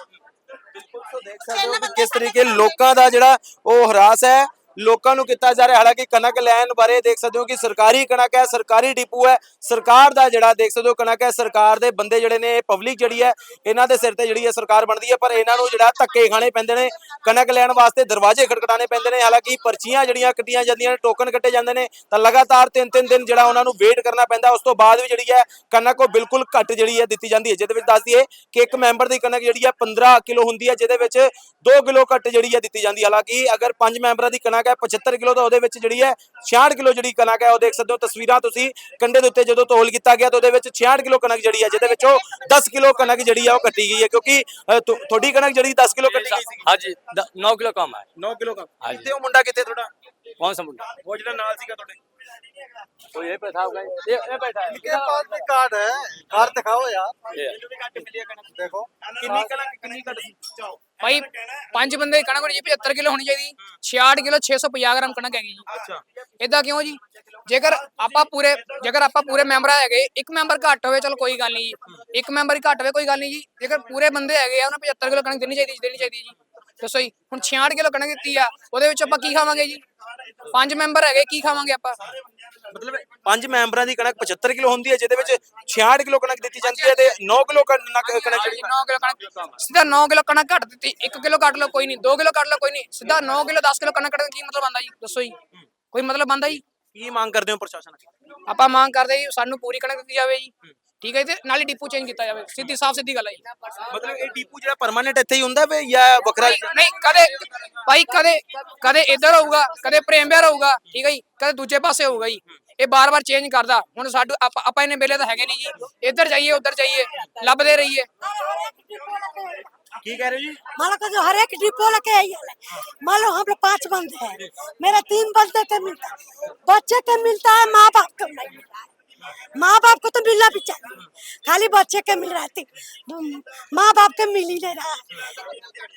ਦੇਖ ਸਕਦੇ ਹੋ ਕਿ ਕਿਸ ਤਰੀਕੇ ਲੋਕਾਂ ਦਾ ਜਿਹੜਾ ਉਹ ਹਰਾਸ ਹੈ ਲੋਕਾਂ ਨੂੰ ਕੀਤਾ ਜਾ ਰਿਹਾ। ਹਾਲਾਂਕਿ ਕਣਕ ਲੈਣ ਬਾਰੇ ਦੇਖ ਸਕਦੇ ਹੋ ਕਿ ਸਰਕਾਰੀ ਕਣਕ ਹੈ, ਸਰਕਾਰੀ ਡਿਪੂ ਹੈ। ਸਰਕਾਰ ਦਾ ਜਿਹੜਾ ਦੇਖ ਸਕਦੇ ਹੋ ਕਣਕ ਹੈ, ਸਰਕਾਰ ਦੇ ਬੰਦੇ ਜਿਹੜੇ ਨੇ ਪਬਲਿਕ ਜਿਹੜੀ ਹੈ, ਇਹਨਾਂ ਦੇ ਸਿਰ ਤੇ ਜਿਹੜੀ ਹੈ ਸਰਕਾਰ ਬਣਦੀ ਹੈ, ਪਰ ਇਹਨਾਂ ਨੂੰ ਜਿਹੜਾ ਧੱਕੇ ਖਾਣੇ ਪੈਂਦੇ ਨੇ। ਕਣਕ ਲੈਣ ਵਾਸਤੇ ਦਰਵਾਜ਼ੇ ਖੜਕੜਾਣੇ ਪੈਂਦੇ ਨੇ। ਹਾਲਾਂਕਿ ਪਰਚੀਆਂ ਜਿਹੜੀਆਂ ਕੱਟੀਆਂ ਜਾਂਦੀਆਂ ਨੇ ਟੋਕਨ ਕੱਟੇ ਜਾਂਦੇ ਨੇ, ਤਾਂ ਲਗਾਤਾਰ ਤਿੰਨ ਤਿੰਨ ਦਿਨ ਜਿਹੜਾ ਉਹਨਾਂ ਨੂੰ ਵੇਟ ਕਰਨਾ ਪੈਂਦਾ। ਉਸ ਤੋਂ ਬਾਅਦ ਵੀ ਜਿਹੜੀ ਹੈ, ਕਣਕ ਉਹ ਬਿਲਕੁਲ ਘੱਟ ਜਿਹੜੀ ਹੈ ਦਿੱਤੀ ਜਾਂਦੀ ਹੈ। ਜਿਹਦੇ ਵਿੱਚ ਦੱਸ ਦਈਏ ਕਿ ਇੱਕ ਮੈਂਬਰ ਦੀ ਕਣਕ ਜਿਹੜੀ ਹੈ 15 ਕਿਲੋ ਹੁੰਦੀ ਹੈ, ਜਿਹਦੇ ਵਿੱਚ 2 ਕਿਲੋ ਘੱਟ ਜਿਹੜੀ ਹੈ ਦਿੱਤੀ ਜਾਂਦੀ ਹੈ। ਹਾਲਾਂਕਿ ਅਗਰ ਪੰਜ ਮੈਂਬਰਾਂ ਦੀ ਕਣਕ ਹੈ 75 ਕਿਲੋ ਦਾ ਉਹਦੇ ਵਿੱਚ ਜਿਹੜੀ ਹੈ 66 ਕਿਲੋ ਜਿਹੜੀ ਕਣਕ ਹੈ ਉਹ ਦੇਖ ਸਕਦੇ ਹੋ ਤਸਵੀਰਾਂ ਤੁਸੀਂ ਕੰਡੇ ਦੇ ਉੱਤੇ ਜਦੋਂ ਤੋਲ ਕੀਤਾ ਗਿਆ ਤਾਂ ਉਹਦੇ ਵਿੱਚ 66 ਕਿਲੋ ਕਣਕ ਜਿਹੜੀ ਹੈ ਜਿਹਦੇ ਵਿੱਚੋਂ 10 ਕਿਲੋ ਕਣਕ ਜਿਹੜੀ ਹੈ ਉਹ ਕੱਟੀ ਗਈ ਹੈ ਕਿਉਂਕਿ ਤੁਹਾਡੀ ਕਣਕ ਜਿਹੜੀ 10 ਕਿਲੋ ਕੱਟੀ ਗਈ ਸੀ। ਹਾਂਜੀ 9 ਕਿਲੋ ਕਮ ਹੈ। 9 ਕਿਲੋ ਕਮ। ਕਿੱਥੇ ਉਹ ਮੁੰਡਾ ਕਿੱਥੇ ਤੁਹਾਡਾ? ਕੌਣ ਸਾ ਮੁੰਡਾ? ਉਹ ਜਿਹੜਾ ਨਾਲ ਸੀਗਾ ਤੁਹਾਡੇ? तो यही पे था आपका ये ये बैठा है इनके पास भी कार्ड है कार्ड दिखाओ यार देखो कितनी कनक कितनी कट ਭਾਈ ਪੰਜ ਬੰਦੇ ਦੀ ਕਣਕ ਹੋਣੀ ਜੀ 75 ਕਿਲੋ ਹੋਣੀ ਚਾਹੀਦੀ 66 ਕਿਲੋ 650 ਗ੍ਰਾਮ ਕਣਕ ਹੈਗੀ ਜੀ ਅੱਛਾ ਇਦਾਂ ਕਿਉਂ ਜੀ ਜੇਕਰ ਆਪਾਂ ਪੂਰੇ ਜੇਕਰ ਆਪਾਂ ਪੂਰੇ ਮੈਂਬਰ ਹੈਗੇ ਇੱਕ ਮੈਂਬਰ ਘੱਟ ਹੋਵੇ ਚਲੋ ਕੋਈ ਗੱਲ ਨਹੀਂ ਜੀ ਇੱਕ ਮੈਂਬਰ ਹੀ ਘੱਟ ਹੋਵੇ ਕੋਈ ਗੱਲ ਨਹੀਂ ਜੀ ਜੇਕਰ ਪੂਰੇ ਬੰਦੇ ਹੈਗੇ ਆ ਉਹਨਾਂ 75 ਕਿਲੋ ਕਣਕ ਦੇਣੀ ਚਾਹੀਦੀ ਜੀ, ਦੇਣੀ ਚਾਹੀਦੀ ਜੀ ਦੱਸੋ ਜੀ ਹੁਣ 66 ਕਿਲੋ ਕਣਕ ਦਿੱਤੀ ਆ ਉਹਦੇ ਵਿੱਚ ਆਪਾਂ ਕੀ ਖਾਵਾਂਗੇ ਜੀ ਪੰਜ ਮੈਂਬਰ ਹੈਗੇ ਕੀ ਖਾਵਾਂਗੇ ਆਪਾਂ? ਮਤਲਬ ਪੰਜ ਮੈਂਬਰਾਂ ਦੀ ਕਣਕ 75 ਕਿਲੋ ਹੁੰਦੀ ਹੈ ਜਿਹਦੇ ਵਿੱਚ 66 ਕਿਲੋ ਕਣਕ ਦਿੱਤੀ ਜਾਂਦੀ ਹੈ ਤੇ 9 ਕਿਲੋ ਕਣਕ ਕਣਕ ਜਿਹੜੀ 9 ਕਿਲੋ ਕਣਕ। ਸਿੱਧਾ 9 ਕਿਲੋ ਕਣਕ ਘੱਟ ਦਿੱਤੀ 1 ਕਿਲੋ ਕੱਟ ਲਓ ਕੋਈ ਨਹੀਂ 2 ਕਿਲੋ ਕੱਟ ਲਓ ਕੋਈ ਨਹੀਂ ਸਿੱਧਾ 9 ਕਿਲੋ 10 ਕਿਲੋ ਕਣਕ ਕੱਟਣ ਕੀ ਮਤਲਬ ਆਂਦਾ ਜੀ? ਦੱਸੋ ਜੀ। ਕੋਈ ਮਤਲਬ ਆਂਦਾ ਜੀ? ਕੀ ਮੰਗ ਕਰਦੇ ਹੋ ਪ੍ਰਸ਼ਾਸਨ ਅੱਗੇ? ਆਪਾਂ ਮੰਗ ਕਰਦੇ ਜੀ ਸਾਨੂੰ ਪੂਰੀ ਕਣਕ ਦਿੱਤੀ ਜਾਵੇ ਜੀ। ਠੀਕ ਹੈ ਜੀ, ਤੇ ਨਾਲੇ ਡਿਪੂ ਚੇਂਜ ਕੀਤਾ ਜਾਵੇ ਸਿੱਧੀ ਸਾਫ ਸਿੱਧੀ ਗੱਲ ਹੈ ਜੀ ਮਤਲਬ ਇਹ ਡੀਪੂ ਜਿਹੜਾ ਪਰਮਾਨੈਂਟ ਇੱਥੇ ਹੀ ਹੁੰਦਾ ਵੇ ਜਾਂ ਵੱਖਰਾ ਨਹੀਂ ਕਦੇ ਭਾਈ ਕਦੇ ਕਦੇ ਇੱਧਰ ਹੋਊਗਾ ਕਦੇ ਪ੍ਰੇਮ ਵਿਆਹ ਹੋਊਗਾ ਠੀਕ ਹੈ ਜੀ ਕਦੇ ਦੂਜੇ ਪਾਸੇ ਹੋਊਗਾ ਜੀ ਇਹ ਬਾਰ-ਬਾਰ ਚੇਂਜ ਕਰਦਾ ਹੁਣ ਸਾਡੂ ਆਪਾਂ ਆਪਾਂ ਇਹਨੇ ਵੇਲੇ ਤਾਂ ਹੈਗੇ ਨਹੀਂ ਜੀ ਇੱਧਰ ਜਾਈਏ ਉੱਧਰ ਜਾਈਏ ਲੱਭਦੇ ਰਹੀਏ ਕੀ ਕਹਿ ਰਹੇ ਜੀ मान लो जो हर एक डिपो लेके आई है मान लो हम लोग पांच बंदे हैं मेरा तीन बंदे के मिलता है बच्चे के मिलता है माँ बाप को नहीं मिल रहा है माँ बाप को तो मिलना भी चाहिए खाली बच्चे के मिल रहा है ती- माँ बाप के मिल ही नहीं रहा है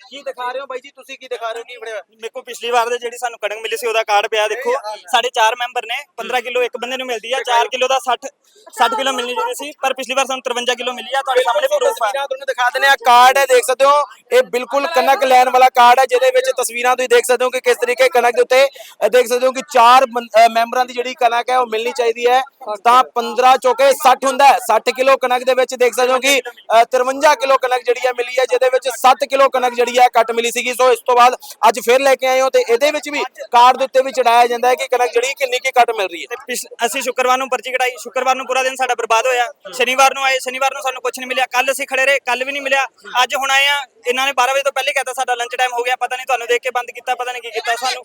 ਕੀ ਦਿਖਾ ਰਹੇ ਹੋ ਬਾਈ ਜੀ ਤੁਸੀਂ ਕੀ ਦਿਖਾ ਰਹੇ ਹੋ ਕੀ ਫੜਿਆ ਹੋਇਆ? ਮੇਰੇ ਕੋਲ ਪਿਛਲੀ ਵਾਰ ਦੇ ਜਿਹੜੀ ਸਾਨੂੰ ਕਣਕ ਮਿਲੀ ਸੀ ਉਹਦਾ ਕਾਰਡ ਪਿਆ ਦੇਖੋ ਸਾਡੇ ਚਾਰ ਮੈਂਬਰ ਨੇ 15 ਕਿਲੋ ਇੱਕ ਬੰਦੇ ਨੂੰ ਮਿਲਦੀ ਆ 4 ਕਿਲੋ ਦਾ 60 60 ਕਿਲੋ ਮਿਲਣੀ ਚਾਹੀਦੀ ਸੀ ਪਰ ਪਿਛਲੀ ਵਾਰ ਸਾਨੂੰ 53 ਕਿਲੋ ਮਿਲੀ ਆ ਤੁਹਾਡੇ ਸਾਹਮਣੇ ਪ੍ਰੂਫ ਆ ਤਸਵੀਰਾਂ ਤੁਹਾਨੂੰ ਦਿਖਾ ਦਿੰਦੇ ਆ ਕਾਰਡ ਹੈ ਦੇਖ ਸਕਦੇ ਹੋ ਇਹ ਬਿਲਕੁਲ ਕਣਕ ਲੈਣ ਵਾਲਾ ਕਾਰਡ ਹੈ ਜਿਹਦੇ ਵਿੱਚ ਤਸਵੀਰਾਂ ਤੁਸੀਂ ਦੇਖ ਸਕਦੇ ਹੋ ਕਿ ਕਿਸ ਤਰੀਕੇ ਕਣਕ ਦੇ ਉੱਤੇ ਅ, ਦੇਖ ਸਕਦੇ ਹੋ ਕਿ ਚਾਰ ਬੰ- ਅ, ਮੈਂਬਰਾਂ ਦੀ ਜਿਹੜੀ ਕਣਕ ਹੈ ਉਹ ਮਿਲਣੀ ਚਾਹੀਦੀ ਹੈ ਤਾਂ 15 ਚੌਕੇ 60 ਹੁੰਦਾ ਹੈ। 60 ਕਿਲੋ ਕਣਕ ਦੇ ਵਿੱਚ ਦੇਖ ਸਕਦੇ ਹੋ ਕਿ ਅ, 53 ਕਿਲੋ ਕਣਕ ਜਿਹੜੀ ਹੈ ਮਿਲੀ ਹੈ ਜਿਹਦੇ ਵਿੱਚ 7 ਕਿਲੋ ਕਣਕ ਜਿਹੜੀ ਹੈ ਕੱਟ ਮਿਲੀ ਸੀਗੀ। ਸੋ ਇਸ ਤੋਂ ਬਾਅਦ ਅੱਜ ਫਿਰ ਲੈ ਕੇ ਆਏ ਹੋ ਤੇ ਇਹਦੇ ਵਿੱਚ ਵੀ ਕਾਰਡ ਦੇ ਉੱਤੇ ਵੀ ਚੜਾਇਆ ਜਾਂਦਾ ਹੈ ਕਿ ਕਣਕ ਜਿਹੜੀ ਕਿੰਨੀ ਕੀ ਕੱਟ ਮਿਲ ਰਹੀ ਹੈ। ਤੇ ਅਸੀਂ ਸ਼ੁੱਕਰਵਾਰ ਨੂੰ ਪਰਚੀ ਕਢਾਈ ਸ਼ੁੱਕਰਵਾਰ ਨੂੰ ਪੂਰਾ ਦਿਨ ਸਾਡਾ ਬਰਬਾਦ ਹੋਇਆ। ਸ਼ਨੀਵਾਰ ਨੂੰ ਆਏ। ਸ਼ਨੀਵਾਰ ਨੂੰ ਸਾਨੂੰ ਕੁਝ ਨਹੀਂ ਮਿਲਿਆ। ਕੱਲ ਅਸੀਂ ਖੜੇ ਰਹੇ। ਕੱਲ ਵੀ ਨਹੀਂ ਮਿਲਿਆ। ਅੱਜ ਹੁਣ ਆਏ ਆ ਇਹਨਾਂ ਨੇ 12 ਵਜੇ ਤੋਂ ਪਹਿਲੇ ਕਹਿਤਾ ਸਾਡਾ ਲੰਚ ਟਾਈਮ ਹੋ ਗਿਆ। ਪਤਾ ਨਹੀਂ ਤੁਹਾਨੂੰ ਦੇਖ ਕੇ ਬੰਦ ਕੀਤਾ ਪਤਾ ਨਹੀਂ ਕੀ ਕੀਤਾ ਸਾਨੂੰ।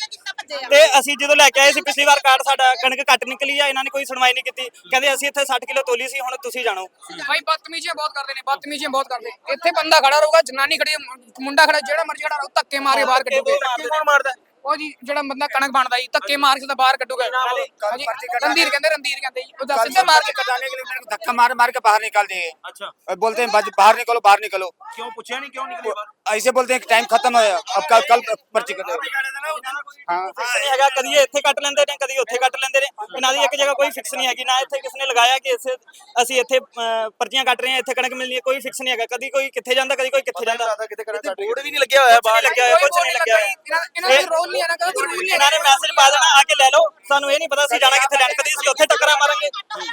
ਤੇ ਅਸੀਂ ਜਦੋਂ ਲੈ ਕੇ ਆਏ ਸੀ ਪਿਛਲੀ ਵਾਰ ਕਾਰਡ ਸਾਡਾ ਕਣਕ ਘੱਟ ਨਿਕਲੀ ਆ। ਇਹਨਾਂ ਨੇ ਕੋਈ ਸੁਣਵਾਈ ਨਹੀਂ ਕੀਤੀ। ਕਹਿੰਦੇ ਅਸੀਂ ਇੱਥੇ 60 ਕਿਲੋ ਤੋਲੀ ਸੀ ਹੁਣ ਤੁਸੀਂ ਜਾਣੋ। ਭਾਈ ਬਦਤਮੀਜ਼ੀਆਂ ਬਹੁਤ ਕਰਦੇ ਨੇ ਬਦਤਮੀਜ਼ੀਆਂ ਬਹੁਤ ਕਰਦੇ ਇੱਥੇ ਬੰਦਾ ਖੜਾ ਰਹੂਗਾ ਜਨਾਨੀ ਖੜੀ ਮੁੰਡਾ ਖੜਾ ਜਿਹੜਾ ਮਰਜ਼ੀ ਖੜਾ ਰਹੂ ਧੱਕੇ ਮਾਰ ਬਾਹਰ ਕੌਣ ਮਾਰਦਾ? ਉਹ ਜੀ ਜਿਹੜਾ ਬੰਦਾ ਕਣਕ ਬਣਦਾ ਜੀ ਧੱਕੇ ਮਾਰ ਕੇ ਤਾਂ ਬਾਹਰ ਕੱਢੂਗਾ ਹਾਂਜੀ ਰੰਦੀਰ ਕਹਿੰਦੇ ਰੰਦੀਰ ਕਹਿੰਦੇ ਜੀ ਉਹਦਾ ਸਿੱਧੇ ਮਾਰ ਕੇ कटाने के लिए मेरे को धक्का मार मार के बाहर निकाल दिए ਅੱਛਾ और बोलते हैं "बाज- बाहर निकलो बाहर निकलो ਕਿਉਂ ਪੁੱਛਿਆ ਨਹੀਂ ਕਿਉਂ ਨਿਕਲੇ ਬਾਹਰ ऐसे बोलते हैं कि टाइम खत्म है अब कल कल पर्ची कर हाँ ਫਿਕਸ ਨਹੀਂ ਹੈਗਾ ਕਦੀ ਇਹ ਇੱਥੇ ਕੱਟ ਲੈਂਦੇ ਨੇ ਕਦੀ ਉੱਥੇ ਕੱਟ ਲੈਂਦੇ ਨੇ ਇਹਨਾਂ ਦੀ ਇੱਕ ਜਗ੍ਹਾ ਕੋਈ ਫਿਕਸ ਨਹੀਂ ਹੈਗੀ ਨਾ ਇੱਥੇ ਕਿਸੇ ਨੇ ਲਗਾਇਆ ਕਿ ਇਸੇ ਅਸੀਂ ਇੱਥੇ ਅਹ, ਪਰਚੀਆਂ ਕੱਟ ਰਹੇ ਹਾਂ ਇੱਥੇ ਕਣਕ ਮਿਲਣੀ ਹੈ ਕੋਈ ਫਿਕਸ ਨਹੀਂ ਹੈਗਾ ਕਦੀ ਕੋਈ ਕਿੱਥੇ ਜਾਂਦਾ ਕਦੀ ਕੋਈ ਕਿੱਥੇ ਜਾਂਦਾ ਬੋਰਡ ਵੀ ਨਹੀਂ ਲੱਗਿਆ ਹੋਇਆ ਬਾਹਰ ਲੱਗਿਆ ਹੋਇਆ ਕੁਝ ਨਹੀਂ ਲੱਗਿਆ ਹੋਇਆ ਇਹਨਾਂ ਇਹਨਾਂ ਦਾ ਰੋਲ ਨਹੀਂ ਹੈ ਨਾ ਕਦੇ ਰੋਲ ਨਹੀਂ ਇਹਨਾਂ ਨੇ ਮੈਸੇਜ ਪਾ ਦੇਣਾ ਆ ਕੇ ਲੈ ਲਓ ਸਾਨੂੰ ਇਹ ਨਹੀਂ ਪਤਾ ਅਸੀਂ ਜਾਣਾ ਕਿੱਥੇ ਲੈਣ ਕਦੀ ਅਸੀਂ ਉੱਥੇ ਟੱਕਰਾਂ ਮਾਰਾਂਗੇ